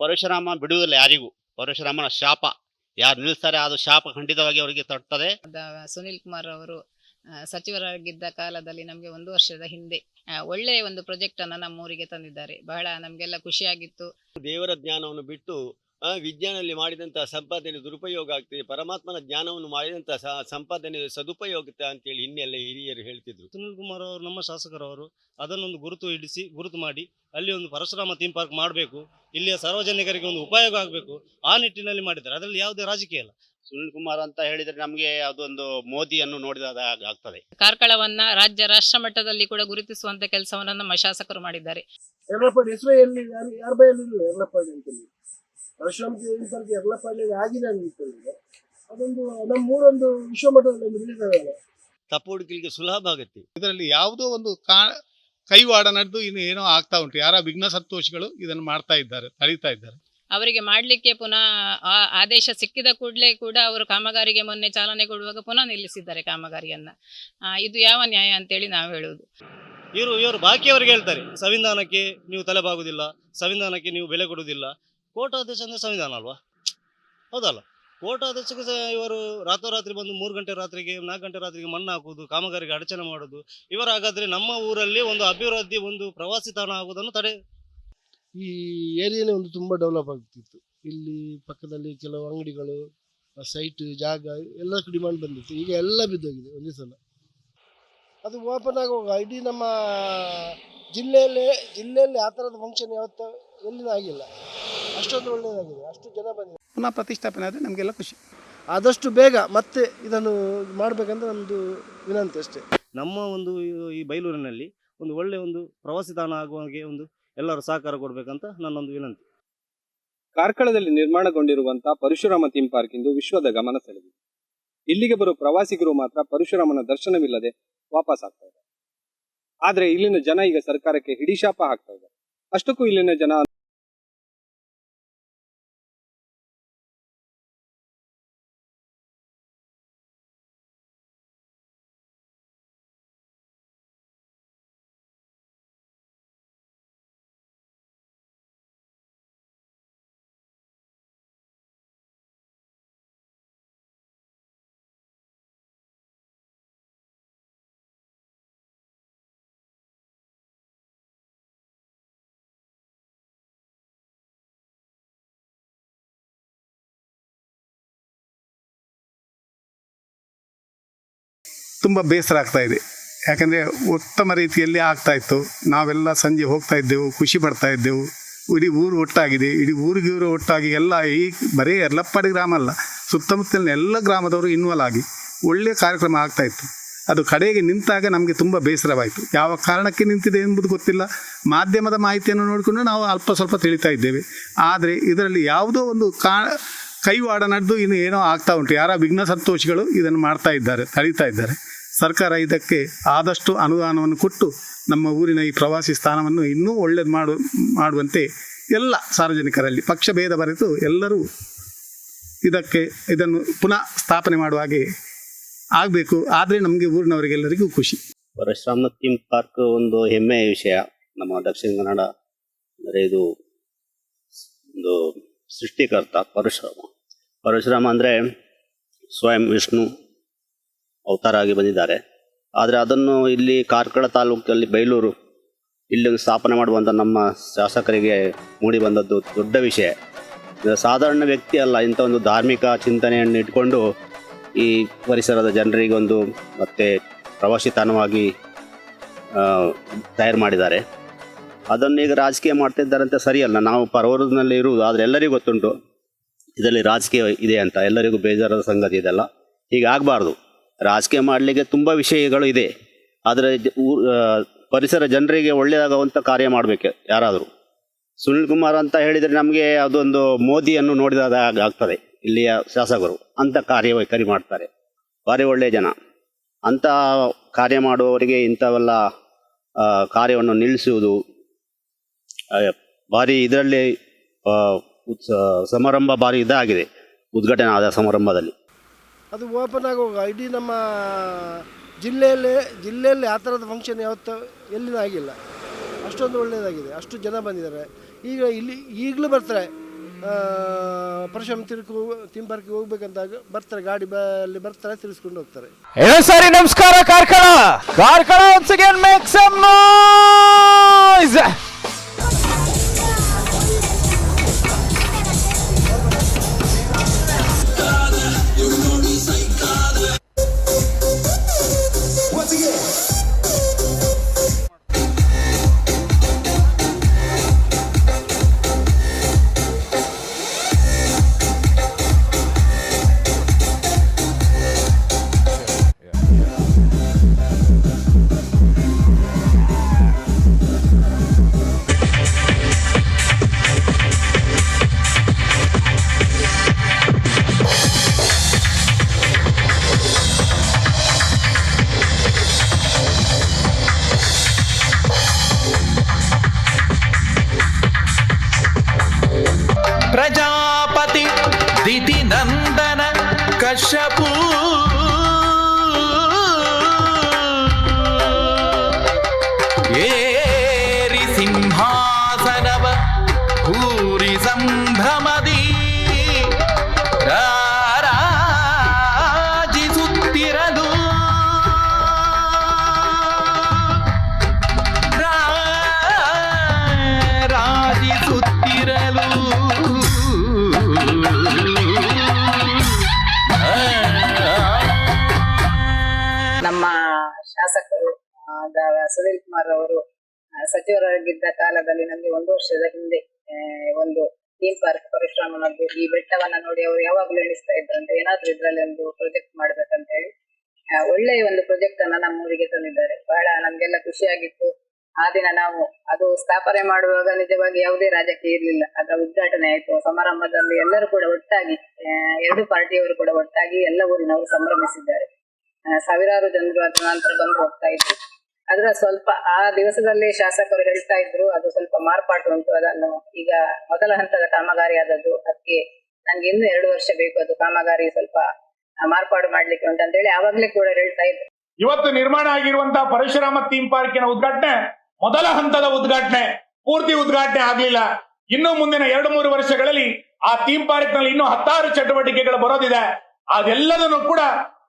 ಪರಶುರಾಮ ಬಿಡುವುದಿಲ್ಲ ಯಾರಿಗೂ. ಪರಶುರಾಮನ ಶಾಪ. ಯಾರು ನಿಲ್ಲಿಸ್ತಾರೆ ಅದು ಶಾಪ ಖಂಡಿತವಾಗಿ ಅವರಿಗೆ ತಟ್ಟುತ್ತದೆ ಸುನಿಲ್ ಕುಮಾರ್ ಅವರು ಸಚಿವರಾಗಿದ್ದ ಕಾಲದಲ್ಲಿ ನಮಗೆ ಒಂದು ವರ್ಷದ ಹಿಂದೆ ಒಳ್ಳೆಯ ಒಂದು ಪ್ರಾಜೆಕ್ಟ್ ಅನ್ನ ನಮ್ಮ ಊರಿಗೆ ತಂದಿದ್ದಾರೆ. ಬಹಳ ನಮಗೆಲ್ಲ ಖುಷಿಯಾಗಿತ್ತು. ದೇವರ ಜ್ಞಾನವನ್ನು ಬಿಟ್ಟು ವಿಜ್ಞಾನದಲ್ಲಿ ಮಾಡಿದಂತಹ ಸಂಪಾದನೆ ದುರುಪಯೋಗ ಆಗ್ತದೆ ಪರಮಾತ್ಮನ ಜ್ಞಾನವನ್ನು ಮಾಡಿದಂತಹ ಸ- ಸಂಪಾದನೆ ಸದುಪಯೋಗ ಅಂತೇಳಿ ಹಿನ್ನೆಲೆ ಹಿರಿಯರು ಹೇಳ್ತಿದ್ರು. ಸುನಿಲ್ ಕುಮಾರ್ ಅವರು ನಮ್ಮ ಶಾಸಕರವರು ಅದನ್ನೊಂದು ಗುರುತು ಹಿಡಿಸಿ ಗುರುತು ಮಾಡಿ ಅಲ್ಲಿ ಒಂದು ಪರಶುರಾಮ ಥೀಮ್ ಪಾರ್ಕ್ ಮಾಡಬೇಕು ಇಲ್ಲಿಯ ಸಾರ್ವಜನಿಕರಿಗೆ ಒಂದು ಉಪಯೋಗ ಆಗಬೇಕು ಆ ನಿಟ್ಟಿನಲ್ಲಿ ಮಾಡಿದ್ದಾರೆ. ಅದರಲ್ಲಿ ಯಾವುದೇ ರಾಜಕೀಯ ಇಲ್ಲ. ಸುನಿಲ್ ಕುಮಾರ್ ಅಂತ ಹೇಳಿದ್ರೆ ನಮಗೆ ಅದೊಂದು ಮೋದಿಯನ್ನು ನೋಡಿದಾಗ ಆಗ್ತದೆ. ಕಾರ್ಕಳವನ್ನ ರಾಜ್ಯ ರಾಷ್ಟ್ರ ಮಟ್ಟದಲ್ಲಿ ಕೂಡ ಗುರುತಿಸುವಂತ ಕೆಲಸವನ್ನ ನಮ್ಮ ಶಾಸಕರು ಮಾಡಿದ್ದಾರೆ. ಹೆಸರು ಎಲ್ಲಿ ಯಾರು ಯಾರ ಬೈಯಲ್ಲಿ ಇಲ್ಲ ಎರಳಪ್ಪಾಡಿ ಅಂತೇಳಿ ಪರಶುರಾಮ ಟೆಂಪಲ್ಗೆ ಎರಳಪ್ಪಾಡಿ ಆಗಿದೆ ಅನ್ಕೊಂಡಿದೆ ಅದೊಂದು ನಮ್ಮ ಮೂರೊಂದು ವಿಶ್ವಮಟ್ಟದಲ್ಲಿ ಒಂದು ರಿಲೀಸ್ ತಪ್ಪು ಹುಡುಕಲಿಕ್ಕೆ ಸುಲಭ ಆಗುತ್ತೆ. ಇದರಲ್ಲಿ ಯಾವುದೋ ಒಂದು ಕಾ ಕೈವಾಡ ನಡೆದು ಇನ್ನು ಏನೋ ಆಗ್ತಾ ಉಂಟು. ಯಾರ ವಿಘ್ನ ಸಂತೋಷಗಳು ಇದನ್ನು ಮಾಡ್ತಾ ಇದ್ದಾರೆ ತಡೀತಾ ಇದ್ದಾರೆ. ಅವರಿಗೆ ಮಾಡ್ಲಿಕ್ಕೆ ಪುನಃ ಆ ಆದೇಶ ಸಿಕ್ಕಿದ ಕೂಡಲೇ ಕೂಡ ಅವರು ಕಾಮಗಾರಿಗೆ ಮೊನ್ನೆ ಚಾಲನೆ ಕೊಡುವಾಗ ಪುನಃ ನಿಲ್ಲಿಸಿದ್ದಾರೆ ಕಾಮಗಾರಿಯನ್ನ. ಇದು ಯಾವ ನ್ಯಾಯ ಅಂತೇಳಿ ನಾವು ಹೇಳುವುದು. ಇವರು ಇವರು ಬಾಕಿಯವರಿಗೆ ಹೇಳ್ತಾರೆ ಸಂವಿಧಾನಕ್ಕೆ ನೀವು ತಲೆಬಾಗುದಿಲ್ಲ ಸಂವಿಧಾನಕ್ಕೆ ನೀವು ಬೆಲೆ ಕೊಡುವುದಿಲ್ಲ ಕೋರ್ಟ್ ಆದೇಶ ಅಂದರೆ ಸಂವಿಧಾನ ಅಲ್ವಾ? ಹೌದಲ್ಲ. ಕೋರ್ಟ್ ಆದೇಶಕ್ಕೆ ಇವರು ರಾತ್ರೋರಾತ್ರಿ ಬಂದು ಮೂರು ಗಂಟೆ ರಾತ್ರಿಗೆ, ನಾಲ್ಕು ಗಂಟೆ ರಾತ್ರಿಗೆ ಮಣ್ಣು ಹಾಕುವುದು, ಕಾಮಗಾರಿಗೆ ಅಡಚಣೆ ಮಾಡೋದು ಇವರ ಹಾಗಾದ್ರೆ ನಮ್ಮ ಊರಲ್ಲಿ ಒಂದು ಅಭಿವೃದ್ಧಿ, ಒಂದು ಪ್ರವಾಸಿ ತಾಣ ಆಗುವುದನ್ನು ತಡೆ ಈ ಏರಿಯಾನೇ ಒಂದು ತುಂಬಾ ಡೆವಲಪ್ ಆಗ್ತಿತ್ತು. ಇಲ್ಲಿ ಪಕ್ಕದಲ್ಲಿ ಕೆಲವು ಅಂಗಡಿಗಳು ಸೈಟ್ ಜಾಗ ಎಲ್ಲ ಡಿಮಾಂಡ್ ಬಂದಿತ್ತು. ಈಗ ಎಲ್ಲ ಬಿದ್ದೋಗಿದೆ ಒಂದೇ ಸಲ. ಅದು ಓಪನ್ ಆಗುವಾಗ ಇಡೀ ನಮ್ಮ ಜಿಲ್ಲೆಯಲ್ಲೇ, ಜಿಲ್ಲೆಯಲ್ಲಿ ಆ ಥರದ ಫಂಕ್ಷನ್ ಯಾವತ್ತೂ ಎಲ್ಲಿನೂ ಆಗಿಲ್ಲ. ಅಷ್ಟೊಂದು ಒಳ್ಳೆಯದಾಗಿದೆ. ಅಷ್ಟು ಜನ ಬಂದಿದೆ ಪುನಃ ಪ್ರತಿಷ್ಠಾಪನೆ ಆದರೆ ನಮಗೆಲ್ಲ ಖುಷಿ. ಆದಷ್ಟು ಬೇಗ ಮತ್ತೆ ಇದನ್ನು ಮಾಡಬೇಕಂತ ನಮ್ಮದು ವಿನಂತಿ ಅಷ್ಟೇ. ನಮ್ಮ ಒಂದು ಈ- ಈ ಬೈಲೂರಿನಲ್ಲಿ ಒಂದು ಒಳ್ಳೆ ಒಂದು ಪ್ರವಾಸಿ ತಾಣ ಆಗುವ ಹಾಗೆ ಒಂದು ಎಲ್ಲರೂ ಸಹಕಾರ ಕೊಡಬೇಕಂತ ನನ್ನೊಂದು ವಿನಂತಿ. ಕಾರ್ಕಳದಲ್ಲಿ ನಿರ್ಮಾಣಗೊಂಡಿರುವಂತಹ ಪರಶುರಾಮ ಥೀಮ್ ಪಾರ್ಕ್ ಇಂದು ವಿಶ್ವದ ಗಮನ ಸೆಳೆದಿದೆ. ಇಲ್ಲಿಗೆ ಬರುವ ಪ್ರವಾಸಿಗರು ಮಾತ್ರ ಪರಶುರಾಮನ ದರ್ಶನವಿಲ್ಲದೆ ವಾಪಸ್ ಆಗ್ತಾ ಇದ್ದಾರೆ. ಆದ್ರೆ ಇಲ್ಲಿನ ಜನ ಈಗ ಸರ್ಕಾರಕ್ಕೆ ಹಿಡಿಶಾಪ ಹಾಕ್ತಾ ಇದ್ದಾರೆ. ಅಷ್ಟಕ್ಕೂ ಇಲ್ಲಿನ ಜನ ತುಂಬ ಬೇಸರ ಆಗ್ತಾ ಇದೆ. ಯಾಕಂದರೆ ಉತ್ತಮ ರೀತಿಯಲ್ಲಿ ಆಗ್ತಾ ಇತ್ತು. ನಾವೆಲ್ಲ ಸಂಜೆ ಹೋಗ್ತಾ ಇದ್ದೆವು, ಖುಷಿ ಪಡ್ತಾ ಇದ್ದೆವು. ಇಡೀ ಊರು ಒಟ್ಟಾಗಿದೆ. ಇಡೀ ಊರಿಗೆ ಊರು ಒಟ್ಟಾಗಿ ಎಲ್ಲ ಈ ಬರೀ ಯರ್ಲಪ್ಪಾಡಿ ಗ್ರಾಮ ಅಲ್ಲ, ಸುತ್ತಮುತ್ತಲಿನ ಎಲ್ಲ ಗ್ರಾಮದವರು ಇನ್ವಾಲ್ ಆಗಿ ಒಳ್ಳೆಯ ಕಾರ್ಯಕ್ರಮ ಆಗ್ತಾ ಇತ್ತು. ಅದು ಕಡೆಗೆ ನಿಂತಾಗ ನಮಗೆ ತುಂಬ ಬೇಸರವಾಯಿತು. ಯಾವ ಕಾರಣಕ್ಕೆ ನಿಂತಿದೆ ಎಂಬುದು ಗೊತ್ತಿಲ್ಲ. ಮಾಧ್ಯಮದ ಮಾಹಿತಿಯನ್ನು ನೋಡಿಕೊಂಡು ನಾವು ಅಲ್ಪ ಸ್ವಲ್ಪ ತಿಳಿತಾ ಇದ್ದೇವೆ. ಆದರೆ ಇದರಲ್ಲಿ ಯಾವುದೋ ಒಂದು ಕಾ ಕೈವಾಡ ನಡೆದು ಇನ್ನು ಏನೋ ಆಗ್ತಾ ಉಂಟು. ಯಾರ ವಿಘ್ನ ಸಂತೋಷಿಗಳು ಇದನ್ನು ಮಾಡ್ತಾ ಇದ್ದಾರೆ, ತಡೀತಾ ಇದ್ದಾರೆ. ಸರ್ಕಾರ ಇದಕ್ಕೆ ಆದಷ್ಟು ಅನುದಾನವನ್ನು ಕೊಟ್ಟು ನಮ್ಮ ಊರಿನ ಈ ಪ್ರವಾಸಿ ಸ್ಥಾನವನ್ನು ಇನ್ನೂ ಒಳ್ಳೇದು ಮಾಡು, ಮಾಡುವಂತೆ ಎಲ್ಲ ಸಾರ್ವಜನಿಕರಲ್ಲಿ ಪಕ್ಷ ಭೇದ ಬರೆದು ಎಲ್ಲರೂ ಇದಕ್ಕೆ, ಇದನ್ನು ಪುನಃ ಸ್ಥಾಪನೆ ಮಾಡುವ ಹಾಗೆ ಆಗಬೇಕು. ಆದರೆ ನಮಗೆ ಊರಿನವರಿಗೆಲ್ಲರಿಗೂ ಖುಷಿ. ಪರಶುರಾಮನ ಥೀಮ್ ಪಾರ್ಕ್ ಒಂದು ಹೆಮ್ಮೆಯ ವಿಷಯ. ನಮ್ಮ ದಕ್ಷಿಣ ಕನ್ನಡ, ಅಂದರೆ ಇದು ಒಂದು ಸೃಷ್ಟಿಕರ್ತ ಪರಶುರಾಮ. ಪರಶುರಾಮ ಅಂದರೆ ಸ್ವಯಂ ವಿಷ್ಣು ಅವತಾರ ಆಗಿ ಬಂದಿದ್ದಾರೆ. ಆದರೆ ಅದನ್ನು ಇಲ್ಲಿ ಕಾರ್ಕಳ ತಾಲೂಕಲ್ಲಿ ಬೈಲೂರು ಇಲ್ಲಿ ಸ್ಥಾಪನೆ ಮಾಡುವಂಥ ನಮ್ಮ ಶಾಸಕರಿಗೆ ಮೂಡಿ ಬಂದದ್ದು ದೊಡ್ಡ ವಿಷಯ. ಸಾಧಾರಣ ವ್ಯಕ್ತಿ ಅಲ್ಲ, ಇಂಥ ಒಂದು ಧಾರ್ಮಿಕ ಚಿಂತನೆಯನ್ನು ಇಟ್ಕೊಂಡು ಈ ಪರಿಸರದ ಜನರಿಗೆ ಒಂದು ಮತ್ತೆ ಪ್ರವಾಸಿ ತಾಣವಾಗಿ ತಯಾರು ಮಾಡಿದ್ದಾರೆ. ಅದನ್ನು ಈಗ ರಾಜಕೀಯ ಮಾಡ್ತಿದ್ದಾರೆ ಅಂತ ಸರಿಯಲ್ಲ, ನಾವು ಪರವೂರಿನಲ್ಲಿ ಇರುವುದು, ಆದರೆ ಎಲ್ಲರಿಗೂ ಗೊತ್ತುಂಟು. ಇದರಲ್ಲಿ ರಾಜಕೀಯ ಇದೆ ಅಂತ ಎಲ್ಲರಿಗೂ ಬೇಜಾರದ ಸಂಗತಿ ಇದೆಲ್ಲ. ಹೀಗೆ ಆಗಬಾರ್ದು. ರಾಜಕೀಯ ಮಾಡಲಿಕ್ಕೆ ತುಂಬ ವಿಷಯಗಳು ಇದೆ. ಆದರೆ ಪರಿಸರ ಜನರಿಗೆ ಒಳ್ಳೆಯದಾಗುವಂಥ ಕಾರ್ಯ ಮಾಡಬೇಕು ಯಾರಾದರೂ. ಸುನಿಲ್ ಕುಮಾರ್ ಅಂತ ಹೇಳಿದರೆ ನಮಗೆ ಅದೊಂದು ಮೋದಿಯನ್ನು ನೋಡಿದಾಗ ಆಗ್ತದೆ. ಇಲ್ಲಿಯ ಶಾಸಕರು ಅಂಥ ಕಾರ್ಯವೈಖರಿ ಮಾಡ್ತಾರೆ. ಭಾರಿ ಒಳ್ಳೆಯ ಜನ. ಅಂಥ ಕಾರ್ಯ ಮಾಡುವವರಿಗೆ ಇಂಥವೆಲ್ಲ ಕಾರ್ಯವನ್ನು ನಿಲ್ಲಿಸುವುದು ಭಾರಿ ಇದರಲ್ಲಿ ಉತ್ಸ ಸಮಾರಂಭ ಭಾರಿ ಇದಾಗಿದೆ ಉದ್ಘಾಟನೆ ಆದ ಸಮಾರಂಭದಲ್ಲಿ. ಅದು ಓಪನ್ ಆಗುವಾಗ ಇಡೀ ನಮ್ಮ ಜಿಲ್ಲೆಯಲ್ಲಿ ಜಿಲ್ಲೆಯಲ್ಲಿ ಆ ಥರದ ಫಂಕ್ಷನ್ ಯಾವತ್ತು ಎಲ್ಲಿನೂ ಆಗಿಲ್ಲ. ಅಷ್ಟೊಂದು ಒಳ್ಳೆಯದಾಗಿದೆ ಅಷ್ಟು ಜನ ಬಂದಿದ್ದಾರೆ. ಈಗ ಇಲ್ಲಿ ಈಗಲೂ ಬರ್ತಾರೆ ಪರಶುರಾಮ ತಿರುಕು ತಿಂಬರ್ಗೆ ಹೋಗ್ಬೇಕಂತಾಗ ಬರ್ತಾರೆ ಗಾಡಿ ಅಲ್ಲಿ ಬರ್ತಾರೆ ತಿರ್ಸ್ಕೊಂಡು ಹೋಗ್ತಾರೆ. ಹೇಳೋ ಸರಿ ನಮಸ್ಕಾರ Karkala! Karkala once again make some noise! Kumar ಅವರು ಸಚಿವರಾಗಿದ್ದ ಕಾಲದಲ್ಲಿ ನಮಗೆ ಒಂದು ವರ್ಷದ ಹಿಂದೆ ಒಂದು ಥೀಮ್ ಪಾರ್ಕ್ ಪರಶುರಾಮನದ್ದು, ಈ ಬೆಟ್ಟವನ್ನ ನೋಡಿ ಅವರು ಯಾವಾಗ್ಲೂ ಎಣಿಸ್ತಾ ಇದ್ರಂತೆ ಏನಾದ್ರೂ ಇದ್ರಲ್ಲಿ ಒಂದು ಪ್ರಾಜೆಕ್ಟ್ ಮಾಡ್ಬೇಕಂತ ಹೇಳಿ ಒಳ್ಳೆಯ ಒಂದು ಪ್ರಾಜೆಕ್ಟ್ ಅನ್ನ ನಮ್ಮ ಊರಿಗೆ ತಂದಿದ್ದಾರೆ. ಬಹಳ ನಮ್ಗೆಲ್ಲ ಖುಷಿಯಾಗಿತ್ತು. ಆ ದಿನ ನಾವು ಅದು ಸ್ಥಾಪನೆ ಮಾಡುವಾಗ ನಿಜವಾಗಿ ಯಾವುದೇ ರಾಜಕೀಯ ಇರಲಿಲ್ಲ. ಅದರ ಉದ್ಘಾಟನೆ ಆಯ್ತು. ಸಮಾರಂಭದಲ್ಲಿ ಎಲ್ಲರೂ ಕೂಡ ಒಟ್ಟಾಗಿ ಎರಡು ಪಾರ್ಟಿಯವರು ಕೂಡ ಒಟ್ಟಾಗಿ ಎಲ್ಲ ಊರಿನವರು ಸಂಭ್ರಮಿಸಿದ್ದಾರೆ. ಸಾವಿರಾರು ಜನರು ಅದರ ನಂತರ ಬಂದು ಹೋಗ್ತಾ ಇದ್ರು. ಅದರ ಸ್ವಲ್ಪ ಆ ದಿವಸದಲ್ಲಿ ಶಾಸಕರು ಹೇಳ್ತಾ ಇದ್ರು, ಅದು ಸ್ವಲ್ಪ ಮಾರ್ಪಾಟು ಉಂಟು ಅದನ್ನು. ಈಗ ಮೊದಲ ಹಂತದ ಕಾಮಗಾರಿ ಆದದ್ದು ಅದಕ್ಕೆ ನನ್ಗೆ ಇನ್ನು ಎರಡು ವರ್ಷ ಬೇಕು, ಅದು ಕಾಮಗಾರಿ ಸ್ವಲ್ಪ ಮಾರ್ಪಾಡು ಮಾಡ್ಲಿಕ್ಕೆ ಉಂಟು ಅಂತ ಹೇಳಿ ಆವಾಗ್ಲೇ ಕೂಡ ಹೇಳ್ತಾ ಇದ್ರು. ಇವತ್ತು ನಿರ್ಮಾಣ ಆಗಿರುವಂತಹ ಪರಶುರಾಮ ಥೀಮ್ ಪಾರ್ಕಿನ ಉದ್ಘಾಟನೆ, ಮೊದಲ ಹಂತದ ಉದ್ಘಾಟನೆ, ಪೂರ್ತಿ ಉದ್ಘಾಟನೆ ಆಗ್ಲಿಲ್ಲ. ಇನ್ನು ಮುಂದಿನ ಎರಡು ಮೂರು ವರ್ಷಗಳಲ್ಲಿ ಆ ಥೀಮ್ ಪಾರ್ಕ್ನಲ್ಲಿ ಇನ್ನೂ ಹತ್ತಾರು ಚಟುವಟಿಕೆಗಳು ಬರೋದಿದೆ. ಅದೆಲ್ಲದನ್ನು ಕೂಡ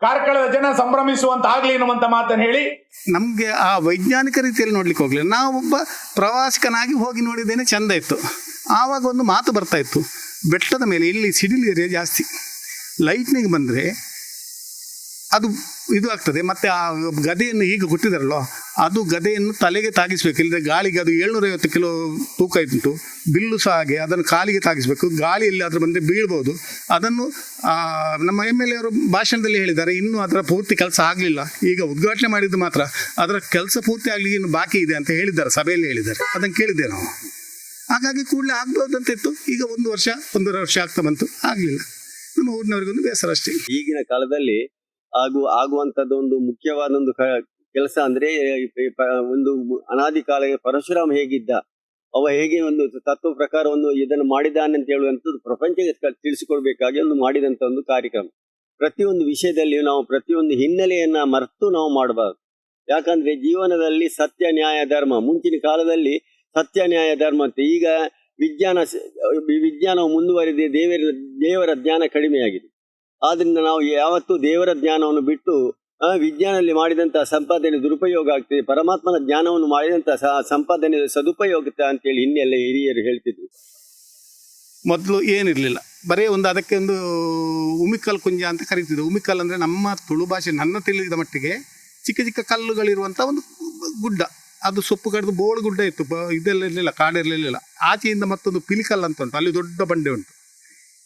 ಕಾರ್ಕಳದ ಜನ ಸಂಭ್ರಮಿಸುವಂತ ಆಗ್ಲಿ ಎನ್ನುವಂತ ಮಾತನ್ನು ಹೇಳಿ. ನಮಗೆ ಆ ವೈಜ್ಞಾನಿಕ ರೀತಿಯಲ್ಲಿ ನೋಡ್ಲಿಕ್ಕೆ ನಾವು ಒಬ್ಬ ಪ್ರವಾಸಕನಾಗಿ ಹೋಗಿ ನೋಡಿದ್ದೇನೆ ಚಂದ ಇತ್ತು. ಆವಾಗ ಒಂದು ಮಾತು ಬರ್ತಾ ಇತ್ತು. ಬೆಟ್ಟದ ಮೇಲೆ ಇಲ್ಲಿ ಸಿಡಿಲು ಏರಿಯಾ ಜಾಸ್ತಿ. ಲೈಟ್ನಿಂಗ್ ಬಂದರೆ ಅದು ಇದು ಆಗ್ತದೆ ಮತ್ತೆ ಆ ಗದೆಯನ್ನು ಈಗ ಕೊಟ್ಟಿದ್ದಾರಲ್ಲೋ ಅದು ಗದೆಯನ್ನು ತಲೆಗೆ ತಾಗಿಸ್ಬೇಕು. ಇಲ್ಲದೆ ಗಾಳಿಗೆ ಅದು ಏಳ್ನೂರೈವತ್ತು ಕಿಲೋ ತೂಕ ಇತ್ತು ಬಿಲ್ಲು ಸಹ ಹಾಗೆ, ಅದನ್ನು ಕಾಲಿಗೆ ತಾಗಿಸ್ಬೇಕು. ಗಾಳಿ ಅದ್ರ ಬಂದರೆ ಬೀಳ್ಬೋದು. ಅದನ್ನು ನಮ್ಮ ಎಂ ಎಲ್ ಎ ಅವರು ಭಾಷಣದಲ್ಲಿ ಹೇಳಿದ್ದಾರೆ, ಇನ್ನೂ ಅದರ ಪೂರ್ತಿ ಕೆಲಸ ಆಗಲಿಲ್ಲ. ಈಗ ಉದ್ಘಾಟನೆ ಮಾಡಿದ್ದು ಮಾತ್ರ. ಅದರ ಕೆಲಸ ಪೂರ್ತಿ ಆಗಲಿಕ್ಕೆ ಇನ್ನು ಬಾಕಿ ಇದೆ ಅಂತ ಹೇಳಿದ್ದಾರೆ, ಸಭೆಯಲ್ಲಿ ಹೇಳಿದ್ದಾರೆ. ಅದನ್ನು ಕೇಳಿದ್ದೆ ನಾವು. ಹಾಗಾಗಿ ಕೂಡಲೇ ಆಗ್ಬೋದಂತಿತ್ತು ಈಗ ಒಂದು ವರ್ಷ, ಒಂದೂವರೆ ವರ್ಷ ಆಗ್ತಾ ಬಂತು. ಆಗಲಿಲ್ಲ. ನಮ್ಮ ಊರಿನವ್ರಿಗೊಂದು ಬೇಸರ ಅಷ್ಟೇ. ಈಗಿನ ಕಾಲದಲ್ಲಿ ಆಗು ಆಗುವಂತದ್ದು ಒಂದು ಮುಖ್ಯವಾದ ಒಂದು ಕೆಲಸ ಅಂದ್ರೆ ಒಂದು ಅನಾದಿ ಕಾಲ ಪರಶುರಾಮ್ ಹೇಗಿದ್ದ, ಅವ ಹೇಗೆ ಒಂದು ತತ್ವ ಪ್ರಕಾರವನ್ನು ಇದನ್ನು ಮಾಡಿದ್ದಾನೆ ಅಂತ ಹೇಳುವಂಥದ್ದು ಪ್ರಪಂಚಕ್ಕೆ ತಿಳಿಸಿಕೊಡ್ಬೇಕಾಗಿ ಒಂದು ಮಾಡಿದಂತ ಒಂದು ಕಾರ್ಯಕ್ರಮ. ಪ್ರತಿಯೊಂದು ವಿಷಯದಲ್ಲಿಯೂ ನಾವು ಪ್ರತಿಯೊಂದು ಹಿನ್ನೆಲೆಯನ್ನ ಮರೆತು ನಾವು ಮಾಡಬಾರ್ದು. ಯಾಕಂದ್ರೆ ಜೀವನದಲ್ಲಿ ಸತ್ಯ, ನ್ಯಾಯ, ಧರ್ಮ, ಮುಂಚಿನ ಕಾಲದಲ್ಲಿ ಸತ್ಯ, ನ್ಯಾಯ, ಧರ್ಮ ಅಂತ ಈಗ ವಿಜ್ಞಾನ ವಿಜ್ಞಾನವು ಮುಂದುವರಿದೆ ದೇವರ ದೇವರ ಜ್ಞಾನ ಕಡಿಮೆಯಾಗಿದೆ. ಆದ್ರಿಂದ ನಾವು ಯಾವತ್ತೂ ದೇವರ ಜ್ಞಾನವನ್ನು ಬಿಟ್ಟು ವಿಜ್ಞಾನದಲ್ಲಿ ಮಾಡಿದಂತಹ ಸಂಪಾದನೆ ದುರುಪಯೋಗ ಆಗ್ತದೆ, ಪರಮಾತ್ಮನ ಜ್ಞಾನವನ್ನು ಮಾಡಿದಂತಹ ಸಂಪಾದನೆ ಸದುಪಯೋಗ ಅಂತೇಳಿ ಇನ್ನೆಲ್ಲ ಹಿರಿಯರು ಹೇಳ್ತಿದ್ರು. ಮೊದಲು ಏನಿರಲಿಲ್ಲ. ಬರೀ ಒಂದು ಅದಕ್ಕೆ ಒಂದು ಉಮಿಕಲ್ ಕುಂಜ ಅಂತ ಕರೀತಿದ್ರು. ಉಮಿಕಲ್ ಅಂದರೆ ನಮ್ಮ ತುಳು ಭಾಷೆ, ನನ್ನ ತಿಳಿದ ಮಟ್ಟಿಗೆ ಚಿಕ್ಕ ಚಿಕ್ಕ ಕಲ್ಲುಗಳಿರುವಂಥ ಒಂದು ಗುಡ್ಡ. ಅದು ಸೊಪ್ಪು ಕಡಿದು ಬೋಳು ಗುಡ್ಡ ಇತ್ತು. ಇದೆಲ್ಲ ಇರಲಿಲ್ಲ, ಕಾಡಿರಲಿಲ್ಲ. ಆಚೆಯಿಂದ ಮತ್ತೊಂದು ಪಿಲಿಕಲ್ ಅಂತ ಉಂಟು. ಅಲ್ಲಿ ದೊಡ್ಡ ಬಂಡೆ ಉಂಟು.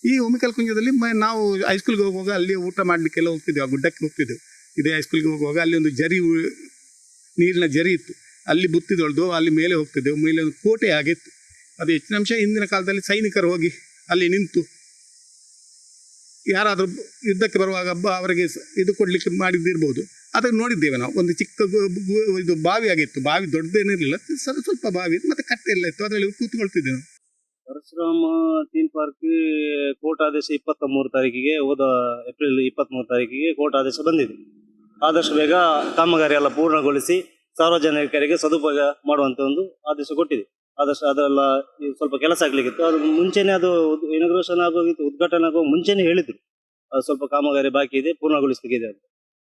ಈ ಉಮಿಕಲ್ ಕುಂಜದಲ್ಲಿ ನಾವು ಹೈಸ್ಕೂಲ್ಗೆ ಹೋಗುವಾಗ ಅಲ್ಲಿ ಊಟ ಮಾಡಲಿಕ್ಕೆಲ್ಲ ಹೋಗ್ತಿದ್ದೆವು. ಆ ಗುಡ್ಡಕ್ಕೆ ಹೋಗ್ತಿದ್ದೆವು. ಇದೇ ಹೈಸ್ಕೂಲ್ಗೆ ಹೋಗುವಾಗ ಅಲ್ಲಿ ಒಂದು ಜರಿ ನೀರಿನ ಜರಿ ಇತ್ತು. ಅಲ್ಲಿ ಬುತ್ತಿದೊಳ್ದು, ಅಲ್ಲಿ ಮೇಲೆ ಹೋಗ್ತಿದ್ದೆವು. ಮೇಲೆ ಒಂದು ಕೋಟೆ ಆಗಿತ್ತು. ಅದು ಹೆಚ್ಚಿನ ಅಂಶ ಹಿಂದಿನ ಕಾಲದಲ್ಲಿ ಸೈನಿಕರು ಹೋಗಿ ಅಲ್ಲಿ ನಿಂತು ಯಾರಾದರೂ ಯುದ್ಧಕ್ಕೆ ಬರುವಾಗ ಹಬ್ಬ ಅವರಿಗೆ ಇದು ಕೊಡಲಿಕ್ಕೆ ಮಾಡಿದ್ದಿರ್ಬೋದು. ಅದನ್ನು ನೋಡಿದ್ದೇವೆ ನಾವು. ಒಂದು ಚಿಕ್ಕ ಇದು ಬಾವಿ ಆಗಿತ್ತು. ಬಾವಿ ದೊಡ್ಡದೇನಿರಲಿಲ್ಲ. ಸ್ವಲ್ಪ ಬಾವಿ ಮತ್ತೆ ಕಟ್ಟೆ ಎಲ್ಲ ಇತ್ತು. ಅದರಲ್ಲಿ ಕೂತ್ಕೊಳ್ತಿದ್ದೆವು. ನಾವು ಪರಶುರಾಮ ಥೀಮ್ ಪಾರ್ಕ್ ಕೋರ್ಟ್ ಆದೇಶ ಇಪ್ಪತ್ತ ಮೂರು ತಾರೀಕಿಗೆ, ಹೋದ ಏಪ್ರಿಲ್ ಇಪ್ಪತ್ತ್ ಮೂರು ತಾರೀಕಿಗೆ ಕೋರ್ಟ್ ಆದೇಶ ಬಂದಿದೆ. ಆದಷ್ಟು ಬೇಗ ಕಾಮಗಾರಿ ಎಲ್ಲ ಪೂರ್ಣಗೊಳಿಸಿ ಸಾರ್ವಜನಿಕರಿಗೆ ಸದುಪಯೋಗ ಮಾಡುವಂತ ಒಂದು ಆದೇಶ ಕೊಟ್ಟಿದೆ. ಆದಷ್ಟು ಅದೆಲ್ಲ ಸ್ವಲ್ಪ ಕೆಲಸ ಆಗ್ಲಿಕ್ಕಿತ್ತು. ಅದು ಮುಂಚೆನೆ ಅದು ಇನಾಗ್ರೇಷನ್ ಆಗೋಗಿತ್ತು, ಉದ್ಘಾಟನೆ ಆಗೋ ಮುಂಚೆನೆ ಹೇಳಿದ್ರು. ಅದು ಸ್ವಲ್ಪ ಕಾಮಗಾರಿ ಬಾಕಿ ಇದೆ ಪೂರ್ಣಗೊಳಿಸಲಿಕ್ಕಿದೆ ಅಂತ.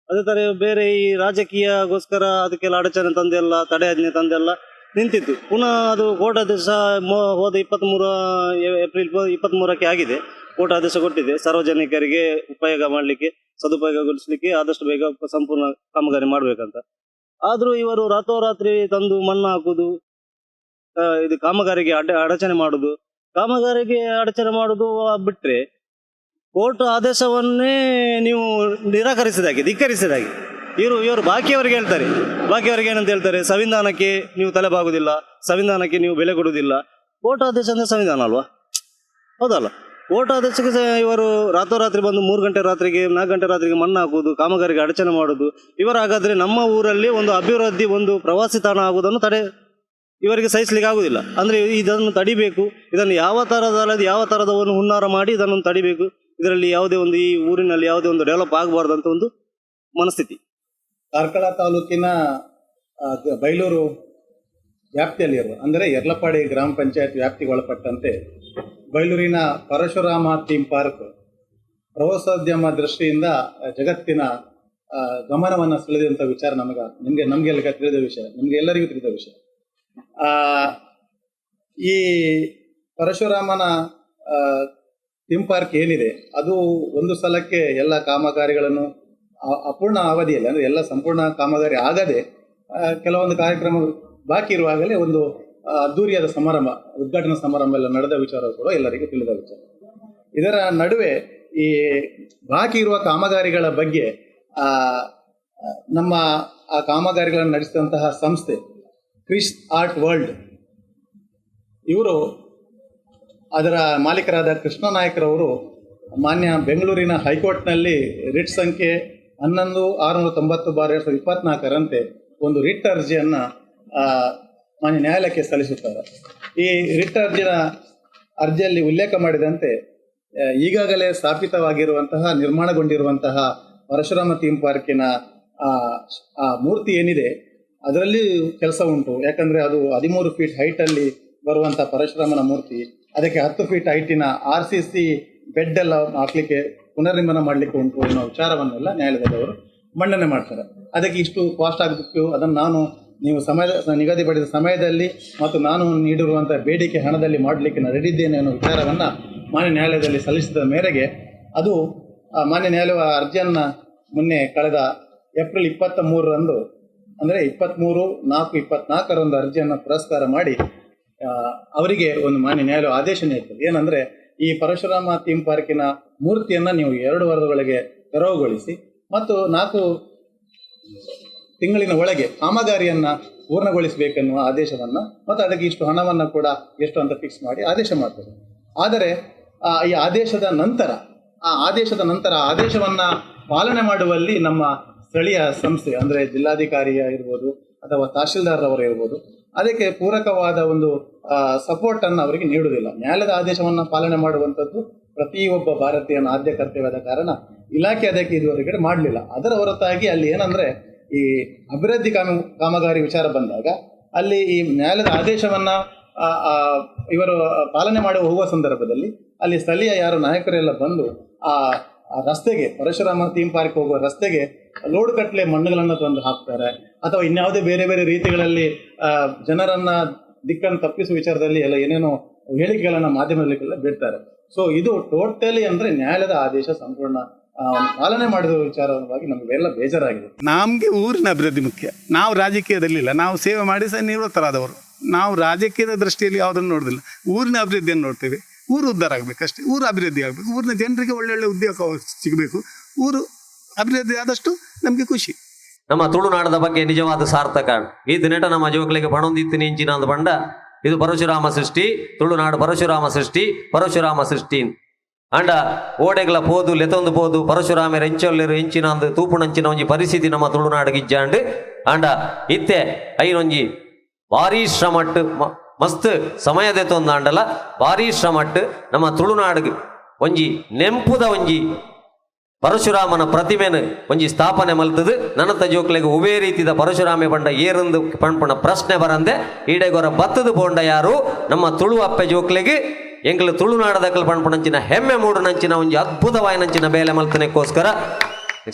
ಅದೇ ತರ ಬೇರೆ ಈ ರಾಜಕೀಯಗೋಸ್ಕರ ಅದಕ್ಕೆಲ್ಲ ಅಡಚಣೆ ತಂದೆಲ್ಲ ತಡೆಯಾಜ್ಞೆ ತಂದೆಲ್ಲ ನಿಂತಿತ್ತು ಪುನಃ ಅದು ಕೋಟಾದೇಶ ಆದೇಶ ಹೋದ ಇಪ್ಪತ್ತ್ಮೂರು ಏಪ್ರಿಲ್ ಇಪ್ಪತ್ತ್ ಮೂರಕ್ಕೆ ಆಗಿದೆ. ಆದೇಶ ಕೊಟ್ಟಿದೆ. ಸಾರ್ವಜನಿಕರಿಗೆ ಉಪಯೋಗ ಮಾಡಲಿಕ್ಕೆ, ಸದುಪಯೋಗಗೊಳಿಸಲಿಕ್ಕೆ ಆದಷ್ಟು ಬೇಗ ಸಂಪೂರ್ಣ ಕಾಮಗಾರಿ ಮಾಡಬೇಕಂತ. ಆದರೂ ಇವರು ರಾತ್ರೋರಾತ್ರಿ ತಂದು ಮಣ್ಣು ಹಾಕುದು ಇದು ಕಾಮಗಾರಿಗೆ ಅಡ, ಅಡಚಣೆ ಮಾಡುದು. ಕಾಮಗಾರಿಗೆ ಅಡಚಣೆ ಮಾಡುದು ಬಿಟ್ರೆ ಕೋರ್ಟ್ ಆದೇಶವನ್ನೇ ನೀವು ನಿರಾಕರಿಸಿದಾಗೆ, ಧಿಕ್ಕರಿಸಿದಾಗೆ. ಇವರು ಇವರು ಬಾಕಿಯವರಿಗೆ ಹೇಳ್ತಾರೆ. ಬಾಕಿಯವರಿಗೆ ಏನಂತ ಹೇಳ್ತಾರೆ? ಸಂವಿಧಾನಕ್ಕೆ ನೀವು ತಲೆಬಾಗುದಿಲ್ಲ ಸಂವಿಧಾನಕ್ಕೆ ನೀವು ಬೆಲೆ ಕೊಡುವುದಿಲ್ಲ ಓಟ್ ಅಂದ್ರೆ ಸಂವಿಧಾನ ಅಲ್ವಾ? ಹೌದಲ್ಲ? ಓಟ್ ಆದೇಶಕ್ಕೆ ಇವರು ರಾತ್ರೋರಾತ್ರಿ ಬಂದು ಮೂರು ಗಂಟೆ ರಾತ್ರಿಗೆ, ನಾಲ್ಕು ಗಂಟೆ ರಾತ್ರಿಗೆ ಮಣ್ಣು ಹಾಕುವುದು, ಕಾಮಗಾರಿಗೆ ಅಡಚಣೆ ಮಾಡುವುದು ಇವರ ಹಾಗಾದ್ರೆ ನಮ್ಮ ಊರಲ್ಲಿ ಒಂದು ಅಭಿವೃದ್ಧಿ, ಒಂದು ಪ್ರವಾಸಿ ತಾಣ ಆಗುವುದನ್ನು ತಡೆ, ಇವರಿಗೆ ಸಹಿಸ್ಲಿಕ್ಕೆ ಆಗುವುದಿಲ್ಲ ಅಂದ್ರೆ ಇದನ್ನು ತಡಿಬೇಕು, ಇದನ್ನು ಯಾವ ತರದ ಯಾವ ಒಂದು ಹುನ್ನಾರ ಮಾಡಿ ಇದನ್ನು ತಡಿಬೇಕು, ಇದರಲ್ಲಿ ಯಾವುದೇ ಒಂದು ಈ ಊರಿನಲ್ಲಿ ಯಾವುದೇ ಒಂದು ಡೆವಲಪ್ ಆಗಬಾರ್ದು ಅಂತ ಒಂದು ಮನಸ್ಥಿತಿ. ಕಾರ್ಕಳ ತಾಲೂಕಿನ ಬೈಲೂರು ವ್ಯಾಪ್ತಿಯಲ್ಲಿರುವ, ಅಂದರೆ ಯರ್ಲಪಾಡಿ ಗ್ರಾಮ ಪಂಚಾಯತ್ ವ್ಯಾಪ್ತಿಗೆ ಒಳಪಟ್ಟಂತೆ ಬೈಲೂರಿನ ಪರಶುರಾಮ ಥೀಮ್ ಪಾರ್ಕ್ ಪ್ರವಾಸೋದ್ಯಮ ದೃಷ್ಟಿಯಿಂದ ಜಗತ್ತಿನ ಗಮನವನ್ನು ಸೆಳೆದಂಥ ವಿಚಾರ ನಮಗ, ನಿಮಗೆ ನಮಗೆಲ್ಲ ತಿಳಿದ ವಿಷಯ, ನಿಮಗೆ ಎಲ್ಲರಿಗೂ ತಿಳಿದ ವಿಷಯ. ಈ ಪರಶುರಾಮನ ಥೀಮ್ ಪಾರ್ಕ್ ಏನಿದೆ, ಅದು ಒಂದು ಸಲಕ್ಕೆ ಎಲ್ಲ ಕಾಮಗಾರಿಗಳನ್ನು ಅಪೂರ್ಣ ಅವಧಿಯಲ್ಲಿ, ಅಂದರೆ ಎಲ್ಲ ಸಂಪೂರ್ಣ ಕಾಮಗಾರಿ ಆಗದೆ ಕೆಲವೊಂದು ಕಾರ್ಯಕ್ರಮ ಬಾಕಿ ಇರುವಾಗಲೇ ಒಂದು ಅದ್ದೂರಿಯಾದ ಸಮಾರಂಭ, ಉದ್ಘಾಟನಾ ಸಮಾರಂಭ ಎಲ್ಲ ನಡೆದ ವಿಚಾರ ಕೂಡ ಎಲ್ಲರಿಗೂ ತಿಳಿದ ವಿಚಾರ. ಇದರ ನಡುವೆ ಈ ಬಾಕಿ ಇರುವ ಕಾಮಗಾರಿಗಳ ಬಗ್ಗೆ ನಮ್ಮ ಆ ಕಾಮಗಾರಿಗಳನ್ನು ನಡೆಸಿದಂತಹ ಸಂಸ್ಥೆ, ಕ್ರಿಶ್ ಆರ್ಟ್ ವರ್ಲ್ಡ್, ಇವರು ಅದರ ಮಾಲೀಕರಾದ ಕೃಷ್ಣ ನಾಯಕರವರು ಮಾನ್ಯ ಬೆಂಗಳೂರಿನ ಹೈಕೋರ್ಟ್ನಲ್ಲಿ ರಿಟ್ ಸಂಖ್ಯೆ ಹನ್ನೊಂದು ಆರುನೂರ ತೊಂಬತ್ತು ಬಾರ್ ಎರಡು ಸಾವಿರದ ಇಪ್ಪತ್ನಾಲ್ಕರಂತೆ ಒಂದು ರಿಟ್ ಅರ್ಜಿಯನ್ನು ಮಾನ್ಯ ನ್ಯಾಯಾಲಯಕ್ಕೆ ಸಲ್ಲಿಸುತ್ತಾರೆ. ಈ ರಿಟ್ ಅರ್ಜಿನ ಅರ್ಜಿಯಲ್ಲಿ ಉಲ್ಲೇಖ ಮಾಡಿದಂತೆ ಈಗಾಗಲೇ ಸ್ಥಾಪಿತವಾಗಿರುವಂತಹ ನಿರ್ಮಾಣಗೊಂಡಿರುವಂತಹ ಪರಶುರಾಮ ಥೀಮ್ ಪಾರ್ಕಿನ ಆ, ಮೂರ್ತಿ ಏನಿದೆ ಅದರಲ್ಲಿ ಕೆಲಸ ಉಂಟು. ಯಾಕಂದ್ರೆ ಅದು ಹದಿಮೂರು ಫೀಟ್ ಹೈಟಲ್ಲಿ ಬರುವಂಥ ಪರಶುರಾಮನ ಮೂರ್ತಿ. ಅದಕ್ಕೆ ಹತ್ತು ಫೀಟ್ ಹೈಟಿನ ಆರ್ ಸಿ ಸಿ ಬೆಡ್ ಎಲ್ಲ ಹಾಕ್ಲಿಕ್ಕೆ ಪುನರ್ನಿರ್ಮಾಣ ಮಾಡಲಿಕ್ಕೆ ಉಂಟು ಅನ್ನೋ ವಿಚಾರವನ್ನೆಲ್ಲ ನ್ಯಾಯಾಲಯದವರು ಮಂಡನೆ ಮಾಡ್ತಾರೆ. ಅದಕ್ಕೆ ಇಷ್ಟು ಕಾಸ್ಟ್ ಆಗಬೇಕು ಅದನ್ನು ನಾನು ನೀವು ಸಮಯದ ನಿಗದಿಪಡಿಸಿದ ಸಮಯದಲ್ಲಿ ಮತ್ತು ನಾನು ನೀಡಿರುವಂಥ ಬೇಡಿಕೆ ಹಣದಲ್ಲಿ ಮಾಡಲಿಕ್ಕೆ ನಾನು ರೆಡಿ ಇದ್ದೇನೆ ಅನ್ನೋ ವಿಚಾರವನ್ನು ಮಾನ್ಯ ನ್ಯಾಯಾಲಯದಲ್ಲಿ ಸಲ್ಲಿಸಿದ ಮೇರೆಗೆ ಅದು ಮಾನ್ಯ ನ್ಯಾಯಾಲಯ ಅರ್ಜಿಯನ್ನು ಮೊನ್ನೆ ಕಳೆದ ಏಪ್ರಿಲ್ ಇಪ್ಪತ್ತ ಮೂರರಂದು ಅಂದರೆ ಇಪ್ಪತ್ತ್ಮೂರು ನಾಲ್ಕು, ಇಪ್ಪತ್ನಾಲ್ಕರಂದು ಅರ್ಜಿಯನ್ನು ಪುರಸ್ಕಾರ ಮಾಡಿ ಅವರಿಗೆ ಒಂದು ಮಾನ್ಯ ನ್ಯಾಯಾಲಯ ಆದೇಶ ನೀಡ್ತದೆ ಏನಂದ್ರೆ ಈ ಪರಶುರಾಮ ಥೀಮ್ ಪಾರ್ಕಿನ ಮೂರ್ತಿಯನ್ನ ನೀವು ಎರಡು ವಾರದೊಳಗೆ ತೆರವುಗೊಳಿಸಿ ಮತ್ತು ನಾಲ್ಕು ತಿಂಗಳಿನ ಒಳಗೆ ಕಾಮಗಾರಿಯನ್ನು ಪೂರ್ಣಗೊಳಿಸಬೇಕೆನ್ನುವ ಆದೇಶವನ್ನು ಮತ್ತು ಅದಕ್ಕೆ ಇಷ್ಟು ಹಣವನ್ನು ಕೂಡ ಎಷ್ಟು ಅಂತ ಫಿಕ್ಸ್ ಮಾಡಿ ಆದೇಶ ಮಾಡ್ತದೆ ಆದರೆ ಈ ಆದೇಶದ ನಂತರ, ಆ ಆದೇಶದ ನಂತರ ಆದೇಶವನ್ನ ಪಾಲನೆ ಮಾಡುವಲ್ಲಿ ನಮ್ಮ ಸ್ಥಳೀಯ ಸಂಸ್ಥೆ, ಅಂದರೆ ಜಿಲ್ಲಾಧಿಕಾರಿಯ ಇರ್ಬೋದು ಅಥವಾ ತಹಶೀಲ್ದಾರ್ರವರು ಇರ್ಬೋದು ಅದಕ್ಕೆ ಪೂರಕವಾದ ಒಂದು ಸಪೋರ್ಟ್ ಅನ್ನು ಅವರಿಗೆ ನೀಡುವುದಿಲ್ಲ. ನ್ಯಾಯಾಲಯದ ಆದೇಶವನ್ನು ಪಾಲನೆ ಮಾಡುವಂಥದ್ದು ಪ್ರತಿಯೊಬ್ಬ ಭಾರತೀಯನ ಆದ್ಯ ಕರ್ತವ್ಯದ ಕಾರಣ. ಇಲಾಖೆ ಅದಕ್ಕೆ ಇದುವರೆಗೆ ಮಾಡಲಿಲ್ಲ. ಅದರ ಹೊರತಾಗಿ ಅಲ್ಲಿ ಏನಂದ್ರೆ, ಈ ಅಭಿವೃದ್ಧಿ ಕಾಮ, ಕಾಮಗಾರಿ ವಿಚಾರ ಬಂದಾಗ, ಅಲ್ಲಿ ಈ ನ್ಯಾಯಾಲಯದ ಆದೇಶವನ್ನ ಇವರು ಪಾಲನೆ ಮಾಡಿ ಹೋಗುವ ಸಂದರ್ಭದಲ್ಲಿ, ಅಲ್ಲಿ ಸ್ಥಳೀಯ ಯಾರು ನಾಯಕರೆಲ್ಲ ಬಂದು, ಆ ಆ ರಸ್ತೆಗೆ, ಪರಶುರಾಮ ಥೀಮ್ ಪಾರ್ಕ್ ಹೋಗುವ ರಸ್ತೆಗೆ ಲೋಡ್ ಕಟ್ಲೆ ಮಣ್ಣುಗಳನ್ನು ತಂದು ಹಾಕ್ತಾರೆ. ಅಥವಾ ಇನ್ಯಾವುದೇ ಬೇರೆ ಬೇರೆ ರೀತಿಗಳಲ್ಲಿ ಜನರನ್ನ ದಿಕ್ಕನ್ನು ತಪ್ಪಿಸುವ ವಿಚಾರದಲ್ಲಿ ಎಲ್ಲ ಏನೇನೋ ಹೇಳಿಕೆಗಳನ್ನ ಮಾಧ್ಯಮದಲ್ಲಿ ಬಿಡ್ತಾರೆ. ಸೊ ಇದು ಟೋಟಲಿ ಅಂದ್ರೆ ನ್ಯಾಯಾಲಯದ ಆದೇಶ ಸಂಪೂರ್ಣ ಪಾಲನೆ ಮಾಡಿದ ವಿಚಾರವಾಗಿ ನಮಗೆಲ್ಲ ಬೇಜಾರಾಗಿದೆ. ನಮಗೆ ಊರಿನ ಅಭಿವೃದ್ಧಿ ಮುಖ್ಯ. ನಾವು ರಾಜಕೀಯದಲ್ಲಿ ಇಲ್ಲ. ನಾವು ಸೇವೆ ಮಾಡಿ ಸಹ ನಿವೃತ್ತರಾದವರು ನಾವು ರಾಜಕೀಯದ ದೃಷ್ಟಿಯಲ್ಲಿ ಯಾವುದನ್ನು ನೋಡೋದಿಲ್ಲ. ಊರಿನ ಅಭಿವೃದ್ಧಿಯನ್ನು ನೋಡ್ತೇವೆ. ಊರು ಉದ್ಧಾರ ಆಗಬೇಕು ಊರು ಅಭಿವೃದ್ಧಿ ಆಗಬೇಕು. ಊರಿನ ಜನರಿಗೆ ಒಳ್ಳೊಳ್ಳೆ ಉದ್ಯೋಗ ಸಿಗಬೇಕು. ಊರು ಅಭಿವೃದ್ಧಿ ಆದಷ್ಟು ನಮಗೆ ಖುಷಿ. ನಮ್ಮ ತುಳುನಾಡದ ಬಗ್ಗೆ ನಿಜವಾದ ಸಾರ್ಥಕ. ಈ ದಿನಟ ನಮ್ಮ ಜೋಕ್ಲಿಗೆ ಪಣೊಂದಿತ್ತು ನಿಂಚಿನ ಅಂದ ಬಂಡ ಇದು ಪರಶುರಾಮ ಸೃಷ್ಟಿ, ತುಳುನಾಡು ಪರಶುರಾಮ ಸೃಷ್ಟಿ ಪರಶುರಾಮ ಸೃಷ್ಟಿ. ಅಂಡ ಓಡೆಗಳ ಪೋದು, ಲೆತೊಂದು ಪೋದು, ಪರಶುರಾಮರ ಎಂಚೊಲ್ಲೆರು ಎಂಚಿನಂದು ತೂಪುಣಂಚಿನ ಒಂಜಿ ಪರಿಸ್ಥಿತಿ ನಮ್ಮ ತುಳುನಾಡು ಇಜ್ಜಾಂಡ್ ಅಂಡ ಇತ್ತೆ ಐನೊಂಜಿ ಭಾರಿ ಶ್ರಮಟ್ ಮ- ಮಸ್ತ್ ಸಮಯದೆತ್ತೊಂದು ಅಂಡಲ ಭಾರಿ ಶ್ರಮಟ್ ನಮ್ಮ ತುಳುನಾಡಿಗೆ ಒಂಜಿ ನೆಂಪುದ ಒಂಜಿ ಪರಶುರಾಮನ ಪ್ರತಿಮೆನ ಒಂಜಿ ಸ್ಥಾಪನೆ ಮಲ್ತದು. ನನತ ಜೋಕ್ಲೆಗೆ ಉಬೇ ರೀತಿದ ಪರಶುರಾಮೆ ಬಂಡ ಏರಂದು ಪಣ್ಪಣ ಪ್ರಶ್ನೆ ಬರಂದೆ. ಈಡೆಗೊರ ಬತ್ತದು ಬೋಂಡ ಯಾರು? ನಮ್ಮ ತುಳು ಅಪ್ಪೆ ಜೋಕ್ಲೆಗೆ ಎಂಗ್ಲ ತುಳುನಾಡದಕ್ಕಲು ಪಣ್ಪಣಂಚಿನ ಹೆಮ್ಮೆ ಮೂಡು ನಂಚಿನ ಒಂಜಿ ಅದ್ಭುತವಾಯ ನಂಚಿನ ಬೇಲೆ ಮಲ್ತನೆಕ್ಕೋಸ್ಕರ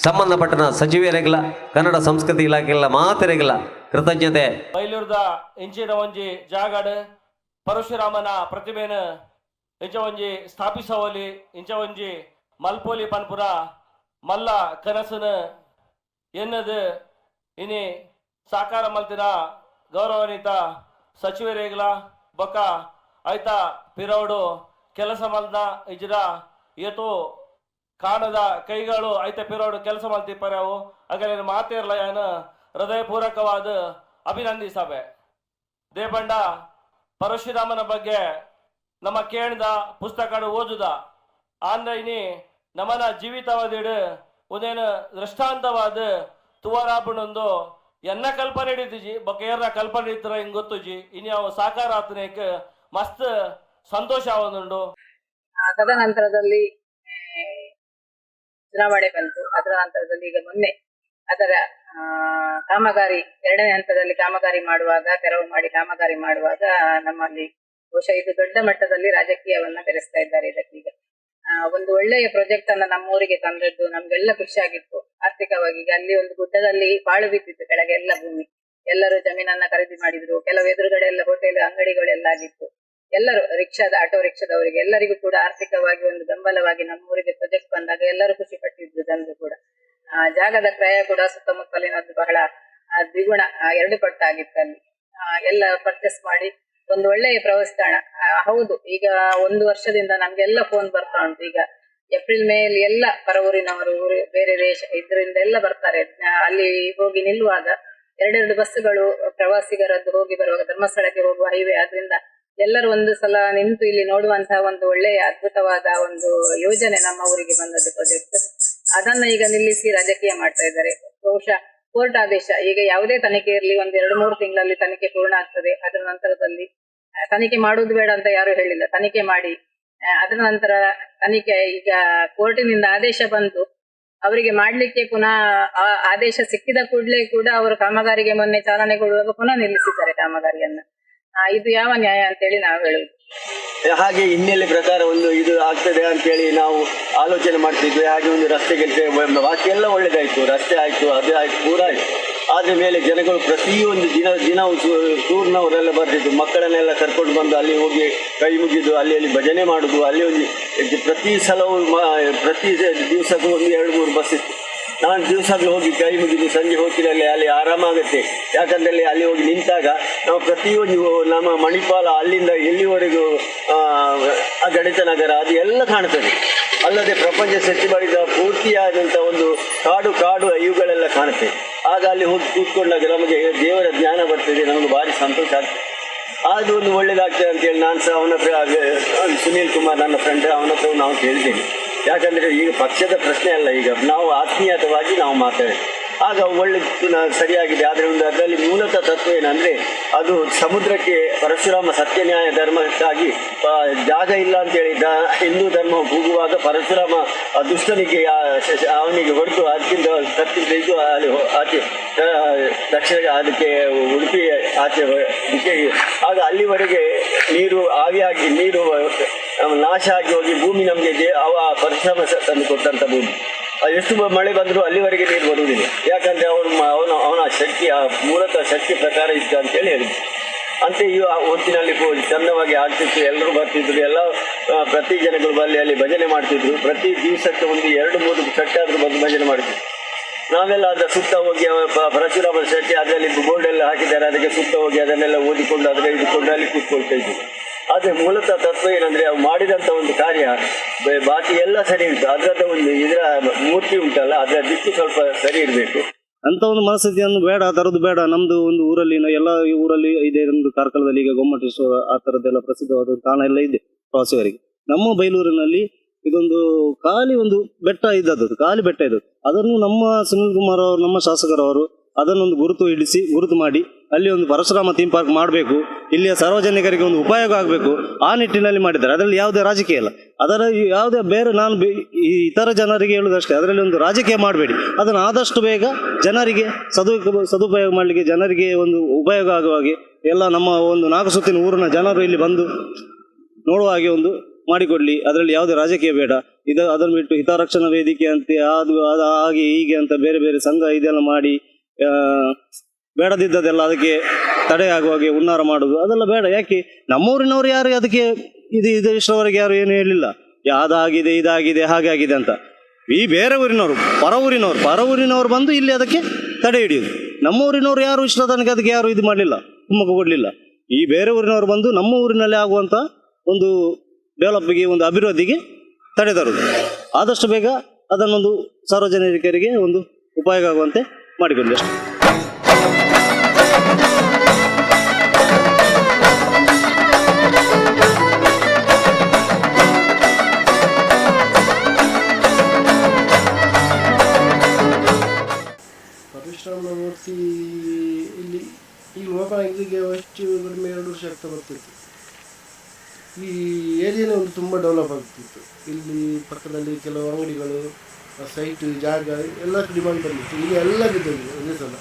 ಸಂಬಂಧಪಟ್ಟನ ಸಚಿವರಿಗೆಲ್ಲ ಕನ್ನಡ ಸಂಸ್ಕೃತಿ ಇಲಾಖೆಲ್ಲ ಮಾತರಿಗೆಲ್ಲ ಕೃತಜ್ಞತೆ. ಬೈಲೂರ್ದ ಇಂಚಿನ ಒಂಜಿ ಜಾಗಡ್ ಪರಶುರಾಮನ ಪ್ರತಿಮೆನ ಇಂಚ ಒಂಜಿ ಸ್ಥಾಪಿಸವಲಿ ಇಂಚ ಒಂಜಿ ಮಲ್ಪೋಲಿ ಪನ್ಪುರ ಮಲ್ಲ ಕನಸನ ಎನ್ನದು ಇನಿ ಸಾಕಾರ ಮಲ್ತಿನ ಗೌರವಾನ್ವಿತ ಸಚಿವರೇಗ್ಲ ಬೊಕ್ಕ ಐತ ಪಿರೌಡು ಕೆಲಸ ಮಲ್ದ ಇಜ್ರ ಏತು ಕಾಣದ ಕೈಗಳು ಐತ ಪಿರೋಡು ಕೆಲಸ ಮಲ್ತಿಪ್ಪರವು ಅಗಲಿನ ಇರಲ್ಲ ಏನು ಹೃದಯಪೂರ್ವಕವಾದ ಅಭಿನಂದಿಸಬೆ ದೇಬಂಡ ಪರಶುರಾಮನ ಬಗ್ಗೆ ನಮ್ಮ ಕೇಳಿದ ಪುಸ್ತಕ ಓದುದ. ಆಂದ್ರ ಇನಿ ನಮ್ಮನ ಜೀವಿತವಾದಿಡು ಒಂದೇನು ದೃಷ್ಟಾಂತವಾದ ತುವರಾಪಣೊಂದು ಎನ್ನ ಕಲ್ಪನೆ ಹಿಡಿದಿಜಿ ಬೊಕ್ಕ ಏರ್ನ ಕಲ್ಪನೆ ಇತ್ತರ ಹಿಂಗ್ ಗೊತ್ತುಜಿ ಇನ್ನು ಅವು ಸಾಕಾರ ಮಸ್ತ್ ಸಂತೋಷ ಆ, ತದನಂತರದಲ್ಲಿ ಚುನಾವಣೆ ಬಂತು. ಅದರ ನಂತರದಲ್ಲಿ ಈಗ ಮೊನ್ನೆ ಅದರ ಕಾಮಗಾರಿ, ಎರಡನೇ ಹಂತದಲ್ಲಿ ಕಾಮಗಾರಿ ಮಾಡುವಾಗ, ತೆರವು ಮಾಡಿ ಕಾಮಗಾರಿ ಮಾಡುವಾಗ, ನಮ್ಮಲ್ಲಿ ಬಹುಶಃ ಇದು ದೊಡ್ಡ ಮಟ್ಟದಲ್ಲಿ ರಾಜಕೀಯವನ್ನ ಬೆರೆಸ್ತಾ ಇದ್ದಾರೆ ಇದಕ್ಕೀಗ. ಒಂದು ಒಳ್ಳೆಯ ಪ್ರಾಜೆಕ್ಟ್ ಅನ್ನ ನಮ್ಮೂರಿಗೆ ತಂದದ್ದು, ನಮ್ಗೆಲ್ಲ ಖುಷಿಯಾಗಿತ್ತು ಆರ್ಥಿಕವಾಗಿ ಅಲ್ಲಿ ಒಂದು ಗುಡ್ಡದಲ್ಲಿ ಬಾಳು ಬಿದ್ದಿತ್ತು, ಕೆಳಗೆ ಎಲ್ಲ ಭೂಮಿ. ಎಲ್ಲರೂ ಜಮೀನನ್ನ ಖರೀದಿ ಮಾಡಿದ್ರು, ಕೆಲವು ಎದುರುಗಡೆ ಎಲ್ಲ ಹೋಟೆಲ್ ಅಂಗಡಿಗಳೆಲ್ಲ ಆಗಿತ್ತು. ಎಲ್ಲರೂ, ರಿಕ್ಷಾದ, ಆಟೋ ರಿಕ್ಷಾದವರಿಗೆ ಎಲ್ಲರಿಗೂ ಕೂಡ ಆರ್ಥಿಕವಾಗಿ ಒಂದು ಬೆಂಬಲವಾಗಿ ನಮ್ಮೂರಿಗೆ ಪ್ರಾಜೆಕ್ಟ್ ಬಂದಾಗ ಎಲ್ಲರೂ ಖುಷಿ ಪಟ್ಟಿದ್ರು ಜನರು ಕೂಡ. ಆ ಜಾಗದ ಕ್ರಯ ಕೂಡ ಸುತ್ತಮುತ್ತಲಿನದ್ದು ಬಹಳ ದ್ವಿಗುಣ ಎರಡು ಪಟ್ಟಾಗಿತ್ತು ಅಲ್ಲಿ ಆ, ಎಲ್ಲ ಪರ್ಚೇಸ್ ಮಾಡಿ ಒಂದು ಒಳ್ಳೆಯ ಪ್ರವಾಸ ತಾಣ ಹೌದು ಈಗ ಒಂದು ವರ್ಷದಿಂದ ನಮ್ಗೆಲ್ಲ ಫೋನ್ ಬರ್ತಾ ಉಂಟು. ಈಗ ಏಪ್ರಿಲ್ ಮೇ ಅಲ್ಲಿ ಎಲ್ಲ ಪರವೂರಿನವರು ಬೇರೆ ದೇಶ ಇದರಿಂದ ಎಲ್ಲ ಬರ್ತಾರೆ. ಅಲ್ಲಿ ಹೋಗಿ ನಿಲ್ಲುವಾಗ ಎರಡೆರಡು ಬಸ್ಸುಗಳು ಪ್ರವಾಸಿಗರದ್ದು ಹೋಗಿ ಬರುವಾಗ ಧರ್ಮಸ್ಥಳಕ್ಕೆ ಹೋಗುವ ಹೈವೇ ಆದ್ರಿಂದ ಎಲ್ಲರೂ ಒಂದು ಸಲ ನಿಂತು ಇಲ್ಲಿ ನೋಡುವಂತಹ ಒಂದು ಒಳ್ಳೆಯ ಅದ್ಭುತವಾದ ಒಂದು ಯೋಜನೆ ನಮ್ಮ ಊರಿಗೆ ಬಂದದ್ದು ಪ್ರಾಜೆಕ್ಟ್ ಅದನ್ನ ಈಗ ನಿಲ್ಲಿಸಿ ರಾಜಕೀಯ ಮಾಡ್ತಾ ಇದ್ದಾರೆ. ಬಹುಶಃ ಕೋರ್ಟ್ ಆದೇಶ ಈಗ ಯಾವುದೇ ತನಿಖೆ ಇರಲಿ, ಒಂದ್ ಎರಡು ಮೂರು ತಿಂಗಳಲ್ಲಿ ತನಿಖೆ ಪೂರ್ಣ ಆಗ್ತದೆ. ಅದರ ನಂತರದಲ್ಲಿ ತನಿಖೆ ಮಾಡುವುದು ಬೇಡ ಅಂತ ಯಾರು ಹೇಳಿಲ್ಲ. ತನಿಖೆ ಮಾಡಿ ಅದರ ನಂತರ ತನಿಖೆ, ಈಗ ಕೋರ್ಟಿನಿಂದ ಆದೇಶ ಬಂತು ಅವರಿಗೆ ಮಾಡ್ಲಿಕ್ಕೆ ಪುನಃ ಆದೇಶ ಸಿಕ್ಕಿದ ಕೂಡಲೇ ಕೂಡ ಅವರು ಕಾಮಗಾರಿಗೆ ಮೊನ್ನೆ ಚಾಲನೆ ಕೊಡುವಾಗ ಪುನಃ ನಿಲ್ಲಿಸಿದ್ದಾರೆ ಕಾಮಗಾರಿಯನ್ನ. ಇದು ಯಾವ ನ್ಯಾಯ ಅಂತೇಳಿ ನಾವು ಹೇಳುವುದು. ಹಾಗೆ ಹಿನ್ನೆಲೆ ಪ್ರಕಾರ ಒಂದು ಇದು ಆಗ್ತದೆ ಅಂತೇಳಿ ನಾವು ಆಲೋಚನೆ ಮಾಡ್ತಿದ್ವಿ. ಹಾಗೆ ಒಂದು ರಸ್ತೆ ಕೆಲಸ ಬಾಕಿ ಎಲ್ಲ ಒಳ್ಳೇದಾಯ್ತು. ರಸ್ತೆ ಆಯ್ತು, ಅದು ಆಯ್ತು ಪೂರ ಆಯ್ತು. ಆದ ಮೇಲೆ ಜನಗಳು ಪ್ರತಿಯೊಂದು ದಿನ ದಿನ ಟೂರ್ನವರೆಲ್ಲ ಬರ್ತಿದ್ದು ಮಕ್ಕಳನ್ನೆಲ್ಲ ಕರ್ಕೊಂಡು ಬಂದು ಅಲ್ಲಿ ಹೋಗಿ ಕೈ ಮುಗಿದು, ಅಲ್ಲಿ ಅಲ್ಲಿ ಭಜನೆ ಮಾಡುದು, ಅಲ್ಲಿ ಒಂದು ಪ್ರತಿ ಸಲವೂ ಪ್ರತಿ ದಿವಸಕ್ಕೂ ಒಂದು ಎರಡು, ಮೂರು ಬಸ್ ಇತ್ತು. ನಾನು ದಿವಸಗಳು ಹೋಗಿ ಕೈ ಮುಗಿದು ಸಂಜೆ ಹೋಗ್ತಿರಲ್ಲಿ ಅಲ್ಲಿ ಆರಾಮಾಗುತ್ತೆ ಯಾಕಂದ್ರೆ ಅಲ್ಲಿ ಹೋಗಿ ನಿಂತಾಗ ನಾವು ಪ್ರತಿಯೊಂದು ನಮ್ಮ ಮಣಿಪಾಲ ಅಲ್ಲಿಂದ ಎಲ್ಲಿವರೆಗೂ ಆ, ಗಣಿತ ನಗರ ಅದು ಎಲ್ಲ ಕಾಣ್ತದೆ. ಅಲ್ಲದೆ ಪ್ರಪಂಚ ಸೃಷ್ಟಿ ಮಾಡಿದ ಪೂರ್ತಿಯಾದಂಥ ಒಂದು ಕಾಡು ಕಾಡು ಇವುಗಳೆಲ್ಲ ಕಾಣುತ್ತೆ. ಆಗ ಅಲ್ಲಿ ಹೋಗಿ ಕೂತ್ಕೊಂಡಾಗ ನಮಗೆ ದೇವರ ಜ್ಞಾನ ಬರ್ತದೆ ನಮಗೆ ಭಾರಿ ಸಂತೋಷ ಆಗ್ತದೆ. ಅದು ಒಂದು ಒಳ್ಳೇದಾಗ್ತದೆ ಅಂತೇಳಿ ನಾನು ಸಹ ಅವನ ಸುನೀಲ್ ಕುಮಾರ್ ನನ್ನ ಫ್ರೆಂಡ್ ಅವನ ಹತ್ರ ನಾವು ಕೇಳಿದ್ದೀನಿ ಯಾಕಂದ್ರೆ ಈಗ ಪಕ್ಷದ ಪ್ರಶ್ನೆ ಅಲ್ಲ, ಈಗ ನಾವು ಆತ್ಮೀಯತವಾಗಿ ನಾವು ಮಾತಾಡಿ ಆಗ ಒಳ್ಳೆ ಸರಿಯಾಗಿದೆ, ಆದರೆ ಒಂದು ಅದರಲ್ಲಿ ಮೂಲತಃ ತತ್ವ ಏನಂದ್ರೆ, ಅದು ಸಮುದ್ರಕ್ಕೆ ಪರಶುರಾಮ ಸತ್ಯ ನ್ಯಾಯ ಧರ್ಮಕ್ಕಾಗಿ ಜಾಗ ಇಲ್ಲ ಅಂತೇಳಿ ದ, ಹಿಂದೂ ಧರ್ಮ ಕೂಗುವಾಗ ಪರಶುರಾಮ ದುಷ್ಟನಿಗೆ ಅವನಿಗೆ ಹೊಡೆದು ಅದಕ್ಕಿಂತ ಕತ್ತಿ ತೆಗೆದು ಅಲ್ಲಿ ಆಚೆ ದಕ್ಷಿಣ ಅದಕ್ಕೆ ಉಡುಪಿ ಆಚೆ ಆಗ ಅಲ್ಲಿವರೆಗೆ ನೀರು ಆವಿಯಾಗಿ ನೀರು ನಾಶ ಆಗಿ ಹೋಗಿ ಭೂಮಿ ನಮಗೆ ಅವ ಪರಿಶ್ರಮ ತಂದು ಕೊಟ್ಟಂತ ಭೂಮಿ. ಅದು ಎಷ್ಟು ಮಳೆ ಬಂದರೂ ಅಲ್ಲಿವರೆಗೆ ನೀರು ಬರುವುದಿಲ್ಲ. ಯಾಕಂದ್ರೆ ಅವನು ಅವನು ಅವನ ಶಕ್ತಿ, ಆ ಮೂಲತಃ ಶಕ್ತಿ ಪ್ರಕಾರ ಇದ್ದ ಅಂತೇಳಿ ಹೇಳಿದ್ರು. ಅಂತೆ ಈ ಹೊತ್ತಿನಲ್ಲಿ ಚಂದವಾಗಿ ಆಗ್ತಿತ್ತು ಎಲ್ಲರೂ ಬರ್ತಿದ್ರು, ಎಲ್ಲ ಪ್ರತಿ ಜನಗಳು ಬಲ್ಲಿ ಅಲ್ಲಿ ಭಜನೆ ಮಾಡ್ತಿದ್ರು. ಪ್ರತಿ ದಿವಸಕ್ಕೆ ಒಂದು ಎರಡು, ಮೂರು ಕಟ್ಟಾದ್ರೂ ಬಂದು ಭಜನೆ ಮಾಡ್ತಿದ್ರು ನಾವೆಲ್ಲ ಅದರ ಸುತ್ತ ಹೋಗಿ ಪರಶುರಾಮ ಶೆಟ್ಟಿ ಅದರಲ್ಲಿ ಬೋರ್ಡ್ ಎಲ್ಲ ಹಾಕಿದ್ದಾರೆ. ಅದಕ್ಕೆ ಸುತ್ತ ಹೋಗಿ ಅದನ್ನೆಲ್ಲ ಓದಿಕೊಂಡು, ಅದನ್ನ ಹಿಡಿದುಕೊಂಡು ಅಲ್ಲಿ ಕೂತ್ಕೊಳ್ತಾ ಇದ್ವಿ. ಆದ್ರೆ ಮೂಲತ ತತ್ವ ಏನಂದ್ರೆ ಅವು ಮಾಡಿದಂತ ಒಂದು ಕಾರ್ಯ ಬಾಕಿ ಎಲ್ಲ ಸರಿ ಉಂಟು. ಅದರದ ಒಂದು ಇದರ ಮೂರ್ತಿ ಉಂಟಲ್ಲ, ಅದರ ದಿಕ್ಕು ಸ್ವಲ್ಪ ಸರಿ ಇರಬೇಕು. ಅಂತ ಒಂದು ಮನಸ್ಥಿತಿಯನ್ನು ಬೇಡ ತರೋದು ಬೇಡ. ನಮ್ದು ಒಂದು ಊರಲ್ಲಿ ಎಲ್ಲ ಊರಲ್ಲಿ ಇದೆ ಒಂದು ಕಾರ್ಕಳದಲ್ಲಿ ಈಗ ಗೊಮ್ಮಟೇಶ್ವರ ಆ ತರದ್ದೆಲ್ಲ ಪ್ರಸಿದ್ಧವಾದ ತಾಣ ಎಲ್ಲ ಇದೆ ಪ್ರವಾಸಿಗರಿಗೆ. ನಮ್ಮ ಬೈಲೂರಿನಲ್ಲಿ ಇದೊಂದು ಖಾಲಿ ಒಂದು ಬೆಟ್ಟ ಇದ್ದದ್ದು, ಖಾಲಿ ಬೆಟ್ಟ ಇದ್ದದ್ದು. ಅದನ್ನು ನಮ್ಮ ಸುನಿಲ್ ಕುಮಾರ್ ಅವರು, ನಮ್ಮ ಶಾಸಕರವರು ಅದನ್ನೊಂದು ಗುರುತು ಇಡಿಸಿ ಗುರುತು ಮಾಡಿ ಅಲ್ಲಿ ಒಂದು ಪರಶುರಾಮ ಥೀಮ್ ಪಾರ್ಕ್ ಮಾಡಬೇಕು, ಇಲ್ಲಿಯ ಸಾರ್ವಜನಿಕರಿಗೆ ಒಂದು ಉಪಯೋಗ ಆಗಬೇಕು, ಆ ನಿಟ್ಟಿನಲ್ಲಿ ಮಾಡಿದ್ದಾರೆ. ಅದರಲ್ಲಿ ಯಾವುದೇ ರಾಜಕೀಯ ಇಲ್ಲ. ಅದರ ಯಾವುದೇ ಬೇರೆ ನಾನು ಈ ಇತರ ಜನರಿಗೆ ಹೇಳುವುದಷ್ಟೇ ಅದರಲ್ಲಿ ಒಂದು ರಾಜಕೀಯ ಮಾಡಬೇಡಿ. ಅದನ್ನು ಆದಷ್ಟು ಬೇಗ ಜನರಿಗೆ ಸದು ಸದುಪಯೋಗ ಮಾಡಲಿಕ್ಕೆ, ಜನರಿಗೆ ಒಂದು ಉಪಯೋಗ ಆಗುವ ಹಾಗೆ ಎಲ್ಲ ನಮ್ಮ ಒಂದು ನಾಲ್ಕು ಸುತ್ತಿನ ಊರಿನ ಜನರು ಇಲ್ಲಿ ಬಂದು ನೋಡುವ ಹಾಗೆ ಒಂದು ಮಾಡಿಕೊಡ್ಲಿ. ಅದರಲ್ಲಿ ಯಾವುದೇ ರಾಜಕೀಯ ಬೇಡ. ಇದು ಅದನ್ನು ಬಿಟ್ಟು ಹಿತರಕ್ಷಣಾ ವೇದಿಕೆ ಅಂತ, ಅದು ಅದು ಹಾಗೆ ಹೀಗೆ ಅಂತ ಬೇರೆ ಬೇರೆ ಸಂಘ ಇದೆಲ್ಲ ಮಾಡಿ ಬೇಡದಿದ್ದದೆಲ್ಲ ಅದಕ್ಕೆ ತಡೆಯಾಗುವ ಹಾಗೆ ಹುನ್ನಾರ ಮಾಡುದು ಅದೆಲ್ಲ ಬೇಡ. ಯಾಕೆ? ನಮ್ಮೂರಿನವರು ಯಾರು ಅದಕ್ಕೆ ಇದು ಇದು ಇಷ್ಟವರೆಗೆ ಯಾರು ಏನು ಹೇಳಿಲ್ಲ. ಅದಾಗಿದೆ, ಇದಾಗಿದೆ ಹಾಗೆ ಆಗಿದೆ ಅಂತ. ಈ ಬೇರೆ ಊರಿನವರು ಪರ ಊರಿನವರು ಪರ ಊರಿನವರು ಬಂದು ಇಲ್ಲಿ ಅದಕ್ಕೆ ತಡೆ ಹಿಡಿಯುದು. ನಮ್ಮ ಊರಿನವರು ಯಾರು ಇಷ್ಟ ತನಕ ಅದಕ್ಕೆ ಯಾರು ಇದು ಮಾಡಲಿಲ್ಲ, ಕುಮ್ಮಕ್ಕು ಕೊಡಲಿಲ್ಲ. ಈ ಬೇರೆ ಊರಿನವರು ಬಂದು ನಮ್ಮ ಊರಿನಲ್ಲಿ ಆಗುವಂಥ ಒಂದು ಡೆವಲಪ್ಗೆ ಒಂದು ಅಭಿವೃದ್ಧಿಗೆ ತಡೆ ತರುವುದು ಆದಷ್ಟು ಬೇಗ ಅದನ್ನೊಂದು ಸಾರ್ವಜನಿಕರಿಗೆ ಒಂದು ಉಪಯೋಗ ಆಗುವಂತೆ ಅಷ್ಟೇ ಪರಶುರಾಮನ ಮೂರ್ತಿ ಇಲ್ಲಿ, ಈ ಓಪನ್ ಆಗಿದ್ದಕ್ಕೆ ಅಷ್ಟು ಕಡಿಮೆ ಎರಡು ವರ್ಷ ಆಗ್ತಾ ಬರ್ತಿತ್ತು. ಈ ಏರಿಯಾನೇ ಒಂದು ತುಂಬ ಡೆವಲಪ್ ಆಗ್ತಿತ್ತು. ಇಲ್ಲಿ ಪಕ್ಕದಲ್ಲಿ ಕೆಲವು ಅಂಗಡಿಗಳು ಸೈಟ್ ಜಾಗ, ಎಲ್ಲ ಡಿಮಾಂಡ್ ಬಂದಿತ್ತು ಈಗ ಎಲ್ಲ ಬಿದ್ದೋಗಿದೆ ಒಂದೇ ಸಲ.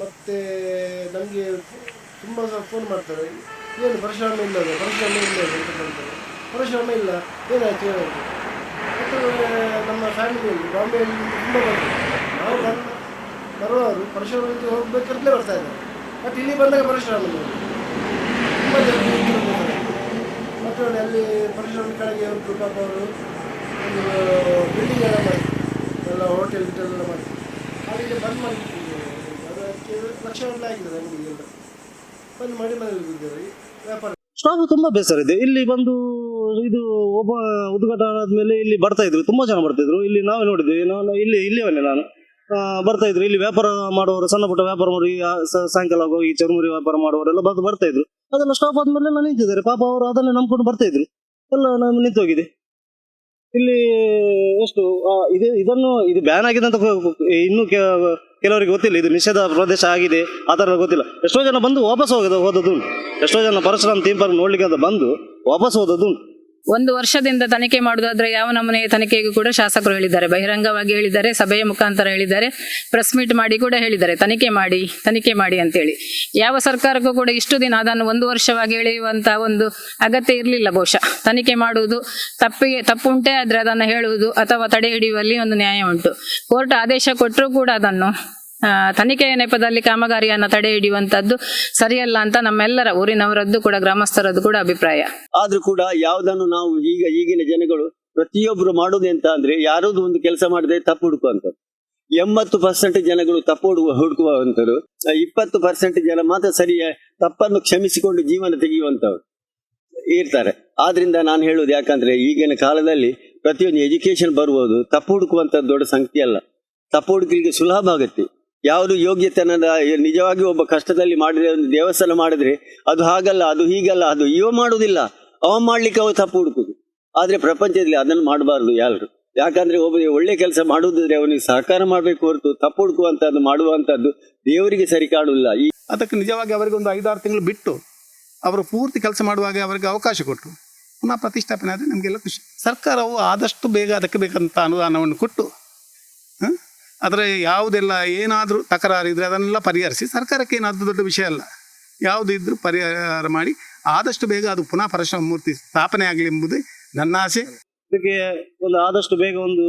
ಮತ್ತು ನಮಗೆ ತುಂಬ ಸಹ ಫೋನ್ ಮಾಡ್ತಾರೆ, ಏನು ಪರಿಶ್ರಮ ಇಲ್ಲ ಪರಿಶ್ರಮ ಇಲ್ಲ ಅಂತ ಹೇಳ್ತಾರೆ ಪರಶುರಾಮ ಇಲ್ಲ, ಏನಾಯ್ತು? ಏನಾಯ್ತು ಮತ್ತು ನಮ್ಮ ಫ್ಯಾಮಿಲಿಯಲ್ಲಿ ಬಾಂಬೆಯಲ್ಲಿ ತುಂಬ ಬರ್ತದೆ ನಾವು ಬಂದ ಬರುವವರು ಪರಶುರಾಮಕ್ಕೆ ಹೋಗ್ಬೇಕಂತಲೇ ಬರ್ತಾ ಇದ್ದಾರೆ. ಬಟ್ ಇಲ್ಲಿ ಬಂದಾಗ ಪರಿಶ್ರಮ ಇಲ್ಲ. ತುಂಬ ಜನ. ಮತ್ತು ಅಲ್ಲಿ ಪರಶುರಾಮ ಕೆಳಗೆ ಒಬ್ಬರು ಪಾಪ ಅವರು. ಒಂದು ಬಿಲ್ಡಿಂಗ್ ಎಲ್ಲ ಮಾಡಿ, ಎಲ್ಲ ಹೋಟೆಲ್ ಗಿಟೆಲ್ ಎಲ್ಲ ಮಾಡಿ. ಅಲ್ಲಿಗೆ ಬಂದ್ ಲಕ್ಷಗಟ್ಟಲೆ ಆಗಿದೆ ಅಂಗಡಿಗೆಲ್ಲ ಬಂದ್ ಮಾಡಿ ಮನೆಯಲ್ಲಿ ವ್ಯಾಪಾರ. ಸ್ಟಾಫ್ ತುಂಬಾ ಬೇಸರ ಇದೆ ಇಲ್ಲಿ ಬಂದು ಇದು ಒಬ್ಬ ಉದ್ಘಾಟನೆ ಆದ್ಮೇಲೆ ಇಲ್ಲಿ ಬರ್ತಾ ಇದ್ರು. ತುಂಬಾ ಜನ ಬರ್ತಾ ಇದ್ರು. ಇಲ್ಲಿ ನಾವೇ ನೋಡಿದ್ವಿ. ನಾನು ಇಲ್ಲಿ ಇಲ್ಲಿಯವನ್ನೇ ನಾನು. ಬರ್ತಾ ಇದ್ರು. ಇಲ್ಲಿ ವ್ಯಾಪಾರ ಮಾಡುವವರು, ಸಣ್ಣ ಪುಟ್ಟ ವ್ಯಾಪಾರ ಮಾಡಿ ಸಾಯಂಕಾಲ ಹೋಗಿ ಚರ್ಮುರಿ ವ್ಯಾಪಾರ ಮಾಡುವವರೆಲ್ಲ ಬಂದು ಬರ್ತಾ ಇದ್ರು. ಅದೆಲ್ಲ ಸ್ಟಾಪ್ ಆದ್ಮೇಲೆ ಎಲ್ಲ ನಿಂತಿದ್ದಾರೆ. ಪಾಪ ಅವರು ಅದನ್ನೇ ನಂಬ್ಕೊಂಡು ಬರ್ತಾ ಇದ್ರು. ಎಲ್ಲ ನಾನು ನಿಂತೋಗಿದೆ. ಇಲ್ಲಿ ಎಷ್ಟು ಆ, ಇದು ಇದನ್ನು ಇದು ಬ್ಯಾನ್ ಆಗಿದೆ ಅಂತ ಇನ್ನು ಕೆ- ಕೆಲವರಿಗೆ ಗೊತ್ತಿಲ್ಲ ಇದು ನಿಷೇಧ ಪ್ರದೇಶ ಆಗಿದೆ ಆ ಥರ ಗೊತ್ತಿಲ್ಲ ಎಷ್ಟೋ ಜನ ಬಂದು ವಾಪಸ್ ಹೋಗೋದು ಹೋದದ್ದು. ಎಷ್ಟೋ ಜನ ಪರಶುರಾಮ್ ಥೀಮ್ ಪಾರ್ಕ್ ನೋಡ್ಲಿಕ್ಕೆ ಅಂತ ಬಂದು ವಾಪಸ್ ಹೋದದ್ದು. ಒಂದು ವರ್ಷದಿಂದ ತನಿಖೆ ಮಾಡುವುದಾದ್ರೆ ಯಾವ ನಮೂನೆ ತನಿಖೆಗೂ ಕೂಡ ಶಾಸಕರು ಹೇಳಿದ್ದಾರೆ. ಬಹಿರಂಗವಾಗಿ ಹೇಳಿದ್ದಾರೆ, ಸಭೆಯ ಮುಖಾಂತರ ಹೇಳಿದ್ದಾರೆ ಪ್ರೆಸ್ ಮೀಟ್ ಮಾಡಿ ಕೂಡ ಹೇಳಿದ್ದಾರೆ. ತನಿಖೆ ಮಾಡಿ ತನಿಖೆ ಮಾಡಿ ಅಂತೇಳಿ. ಯಾವ ಸರ್ಕಾರಕ್ಕೂ ಕೂಡ ಇಷ್ಟು ದಿನ ಅದನ್ನು ಒಂದು ವರ್ಷವಾಗಿ ಎಳೆಯುವಂತಹ ಒಂದು ಅಗತ್ಯ ಇರಲಿಲ್ಲ ಬಹುಶಃ. ತನಿಖೆ ಮಾಡುವುದು ತಪ್ಪಿಗೆ ತಪ್ಪುಂಟೆ ಆದ್ರೆ ಅದನ್ನು ಹೇಳುವುದು ಅಥವಾ ತಡೆ ಹಿಡಿಯುವಲ್ಲಿ ಒಂದು ನ್ಯಾಯ ಉಂಟು. ಕೋರ್ಟ್ ಆದೇಶ ಕೊಟ್ಟರೂ ಕೂಡ ಅದನ್ನು ತನಿಖೆಯ ನೆಪದಲ್ಲಿ ಕಾಮಗಾರಿಯನ್ನು ತಡೆ ಹಿಡಿಯುವಂತದ್ದು ಸರಿಯಲ್ಲ ಅಂತ ನಮ್ಮೆಲ್ಲರ ಊರಿನವರದ್ದು ಕೂಡ, ಗ್ರಾಮಸ್ಥರದ್ದು ಕೂಡ ಅಭಿಪ್ರಾಯ. ಆದ್ರೂ ಕೂಡ ಯಾವ್ದನ್ನು ನಾವು ಈಗ ಈಗಿನ ಜನಗಳು ಪ್ರತಿಯೊಬ್ಬರು ಮಾಡುದು ಎಂತ ಅಂದ್ರೆ ಯಾರದು ಒಂದು ಕೆಲಸ ಮಾಡದೆ ತಪ್ಪು ಹುಡುಕುವಂತ ಎಂಬತ್ತು ಪರ್ಸೆಂಟ್ ಜನಗಳು ತಪ್ಪು ಹುಡುಕುವ ಹುಡುಕುವಂತರು ಇಪ್ಪತ್ತು ಪರ್ಸೆಂಟ್ ಜನ ಮಾತ್ರ ಸರಿಯ ತಪ್ಪನ್ನು ಕ್ಷಮಿಸಿಕೊಂಡು ಜೀವನ ತೆಗೆಯುವಂತವ್ರು ಇರ್ತಾರೆ. ಆದ್ರಿಂದ ನಾನು ಹೇಳುದು ಯಾಕಂದ್ರೆ ಈಗಿನ ಕಾಲದಲ್ಲಿ ಪ್ರತಿಯೊಂದು ಎಜುಕೇಶನ್ ಬರುವುದು ತಪ್ಪು ಹುಡುಕುವಂತ ದೊಡ್ಡ ಸಂಖ್ಯೆ ಅಲ್ಲ. ತಪ್ಪು ಹುಡುಕಲಿಕ್ಕೆ ಸುಲಭ ಆಗುತ್ತೆ. ಯಾವುದು ಯೋಗ್ಯತನದ ನಿಜವಾಗಿ ಒಬ್ಬ ಕಷ್ಟದಲ್ಲಿ ಮಾಡಿದ್ರೆ, ಒಂದು ದೇವಸ್ಥಾನ ಮಾಡಿದ್ರೆ, ಅದು ಹಾಗಲ್ಲ, ಅದು ಹೀಗಲ್ಲ, ಅದು ಇವ ಮಾಡುವುದಿಲ್ಲ. ಅವ ಮಾಡ್ಲಿಕ್ಕೆ ಅವ ತಪ್ಪು ಹುಡುಕುದು ಆದ್ರೆ ಪ್ರಪಂಚದಲ್ಲಿ ಅದನ್ನು ಮಾಡಬಾರ್ದು ಯಾರು. ಯಾಕಂದ್ರೆ ಒಬ್ಬ ಒಳ್ಳೆ ಕೆಲಸ ಮಾಡುವುದಿದ್ರೆ ಅವನಿಗೆ ಸಹಕಾರ ಮಾಡಬೇಕು ಹೊರತು, ತಪ್ಪು ಹುಡುಕುವಂತದ್ದು ಮಾಡುವಂತದ್ದು ದೇವರಿಗೆ ಸರಿ ಕಾಣುವುದಿಲ್ಲ ಈ ಅದಕ್ಕೆ ನಿಜವಾಗಿ ಅವರಿಗೆ ಒಂದು ಐದಾರು ತಿಂಗಳು ಬಿಟ್ಟು, ಅವರು ಪೂರ್ತಿ ಕೆಲಸ ಮಾಡುವಾಗ ಅವರಿಗೆ ಅವಕಾಶ ಕೊಟ್ಟರು. ಪುನಃ ಪ್ರತಿಷ್ಠಾಪನೆ ಆದರೆ ನಮಗೆಲ್ಲ ಖುಷಿ. ಸರ್ಕಾರವು ಆದಷ್ಟು ಬೇಗ ಅದಕ್ಕೆ ಬೇಕಂತ ಅನುದಾನವನ್ನು ಕೊಟ್ಟು? ಅದರ ಯಾವುದೆಲ್ಲ ಏನಾದರೂ ತಕರಾರು ಇದ್ದರೆ ಅದನ್ನೆಲ್ಲ ಪರಿಹರಿಸಿ ಸರ್ಕಾರಕ್ಕೆ ಏನಾದರೂ ದೊಡ್ಡ ವಿಷಯ ಅಲ್ಲ. ಯಾವುದು ಇದ್ದರೂ ಪರಿಹಾರ ಮಾಡಿ ಆದಷ್ಟು ಬೇಗ ಅದು ಪುನಃ ಪರಶುರಾಮ ಮೂರ್ತಿ ಸ್ಥಾಪನೆ ಆಗಲಿ ಎಂಬುದೇ ನನ್ನ ಆಸೆ. ಅದಕ್ಕೆ ಒಂದು ಆದಷ್ಟು ಬೇಗ ಒಂದು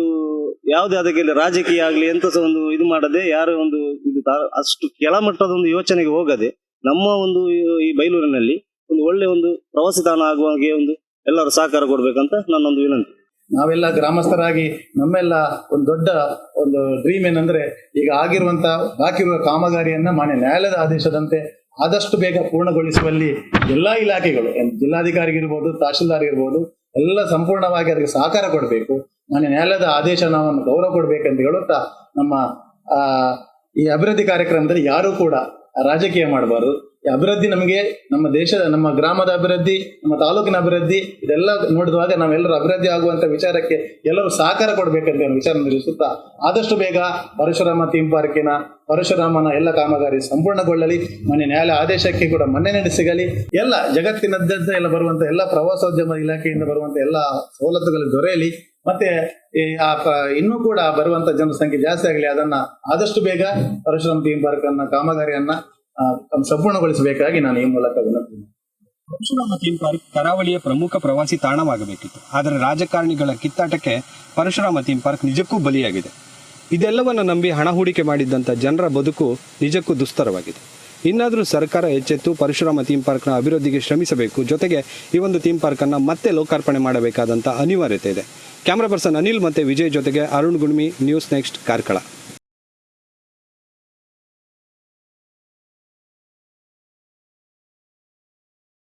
ಯಾವುದೇ ಅದಕ್ಕೆ ರಾಜಕೀಯ ಆಗಲಿ ಎಂತ ಒಂದು ಇದು ಮಾಡದೆ ಯಾರು ಒಂದು ಇದು ಅಷ್ಟು ಕೆಳಮಟ್ಟದ ಒಂದು ಯೋಚನೆಗೆ ಹೋಗದೆ ನಮ್ಮ ಒಂದು ಈ- ಬೈಲೂರಿನಲ್ಲಿ ಒಂದು ಒಳ್ಳೆ ಒಂದು ಪ್ರವಾಸಿ ತಾಣ ಆಗುವ ಹಾಗೆ ಒಂದು ಎಲ್ಲರೂ ಸಹಕಾರ ಕೊಡ್ಬೇಕಂತ ನನ್ನೊಂದು ವಿನಂತಿ. ನಾವೆಲ್ಲ ಗ್ರಾಮಸ್ಥರಾಗಿ ನಮ್ಮೆಲ್ಲ ಒಂದು ದೊಡ್ಡ ಒಂದು ಡ್ರೀಮ್ ಏನಂದ್ರೆ ಈಗ ಆಗಿರುವಂತ ಬಾಕಿ ಇರುವ ಕಾಮಗಾರಿಯನ್ನ ಮಾನ್ಯ ನ್ಯಾಯಾಲಯದ ಆದೇಶದಂತೆ ಆದಷ್ಟು ಬೇಗ ಪೂರ್ಣಗೊಳಿಸುವಲ್ಲಿ ಎಲ್ಲಾ ಇಲಾಖೆಗಳು ಜಿಲ್ಲಾಧಿಕಾರಿಗಿರ್ಬೋದು ತಹಶೀಲ್ದಾರ್ ಇರ್ಬೋದು ಎಲ್ಲ ಸಂಪೂರ್ಣವಾಗಿ ಅದಕ್ಕೆ ಸಹಕಾರ ಕೊಡಬೇಕು. ಮಾನ್ಯ ನ್ಯಾಯಾಲಯದ ಆದೇಶ ನಾವು ಗೌರವ ಕೊಡ್ಬೇಕಂತ ಹೇಳುತ್ತಾ ನಮ್ಮ ಈ ಅಭಿವೃದ್ಧಿ ಕಾರ್ಯಕ್ರಮದಲ್ಲಿ ಯಾರೂ ಕೂಡ ರಾಜಕೀಯ ಮಾಡಬಾರದು. ಅಭಿವೃದ್ಧಿ ನಮಗೆ, ನಮ್ಮ ದೇಶದ, ನಮ್ಮ ಗ್ರಾಮದ ಅಭಿವೃದ್ಧಿ, ನಮ್ಮ ತಾಲೂಕಿನ ಅಭಿವೃದ್ಧಿ, ಇದೆಲ್ಲ ನೋಡಿದಾಗ ನಾವೆಲ್ಲರೂ ಅಭಿವೃದ್ಧಿ ಆಗುವಂತ ವಿಚಾರಕ್ಕೆ ಎಲ್ಲರೂ ಸಹಕಾರ ಕೊಡಬೇಕಂತ ವಿಚಾರ ತಿಳಿಸುತ್ತಾ ಆದಷ್ಟು ಬೇಗ ಪರಶುರಾಮ ಥೀಮ್ ಪಾರ್ಕಿನ ಪರಶುರಾಮನ ಎಲ್ಲ ಕಾಮಗಾರಿ ಸಂಪೂರ್ಣಗೊಳ್ಳಲಿ. ಮನೆ ನ್ಯಾಯಾಲಯ ಆದೇಶಕ್ಕೆ ಕೂಡ ಮನ್ನಣೆ ಸಿಗಲಿ. ಎಲ್ಲ ಜಗತ್ತಿನದ್ದಂತ ಎಲ್ಲ ಬರುವಂತ ಎಲ್ಲ ಪ್ರವಾಸೋದ್ಯಮ ಇಲಾಖೆಯಿಂದ ಬರುವಂತ ಎಲ್ಲ ಸವಲತ್ತುಗಳು ದೊರೆಯಲಿ. ಮತ್ತೆ ಆ ಇನ್ನೂ ಕೂಡ ಬರುವಂತ ಜನಸಂಖ್ಯೆ ಜಾಸ್ತಿ ಆಗಲಿ, ಅದನ್ನ ಆದಷ್ಟು ಬೇಗ ಪರಶುರಾಮ ಥೀಮ್ ಪಾರ್ಕ್ ಅನ್ನ, ಕಾಮಗಾರಿಯನ್ನ ಸಂಪೂರ್ಣಗೊಳಿಸಬೇಕಾಗಿ ನಾನು ಈ ಮೂಲಕ ಪರಶುರಾಮ ಥೀಮ್ ಪಾರ್ಕ್ ಕರಾವಳಿಯ ಪ್ರಮುಖ ಪ್ರವಾಸಿ ತಾಣವಾಗಬೇಕಿತ್ತು. ಆದರೆ ರಾಜಕಾರಣಿಗಳ ಕಿತ್ತಾಟಕ್ಕೆ ಪರಶುರಾಮ ಥೀಮ್ ಪಾರ್ಕ್ ನಿಜಕ್ಕೂ ಬಲಿಯಾಗಿದೆ. ಇದೆಲ್ಲವನ್ನು ನಂಬಿ ಹಣ ಹೂಡಿಕೆ ಮಾಡಿದ್ದಂಥ ಜನರ ಬದುಕು ನಿಜಕ್ಕೂ ದುಸ್ತರವಾಗಿದೆ. ಇನ್ನಾದರೂ ಸರ್ಕಾರ ಎಚ್ಚೆತ್ತು ಪರಶುರಾಮ ಥೀಮ್ ಪಾರ್ಕ್ನ ಅಭಿವೃದ್ಧಿಗೆ ಶ್ರಮಿಸಬೇಕು. ಜೊತೆಗೆ ಈ ಒಂದು ಥೀಮ್ ಪಾರ್ಕನ್ನು ಮತ್ತೆ ಲೋಕಾರ್ಪಣೆ ಮಾಡಬೇಕಾದಂಥ ಅನಿವಾರ್ಯತೆ ಇದೆ. ಕ್ಯಾಮ್ರಾ ಪರ್ಸನ್ ಅನಿಲ್ ಮತ್ತು ವಿಜಯ್ ಜೊತೆಗೆ ಅರುಣ್ ಗುಣ್ಮಿ ನ್ಯೂಸ್ ನೆಕ್ಸ್ಟ್, ಕಾರ್ಕಳ.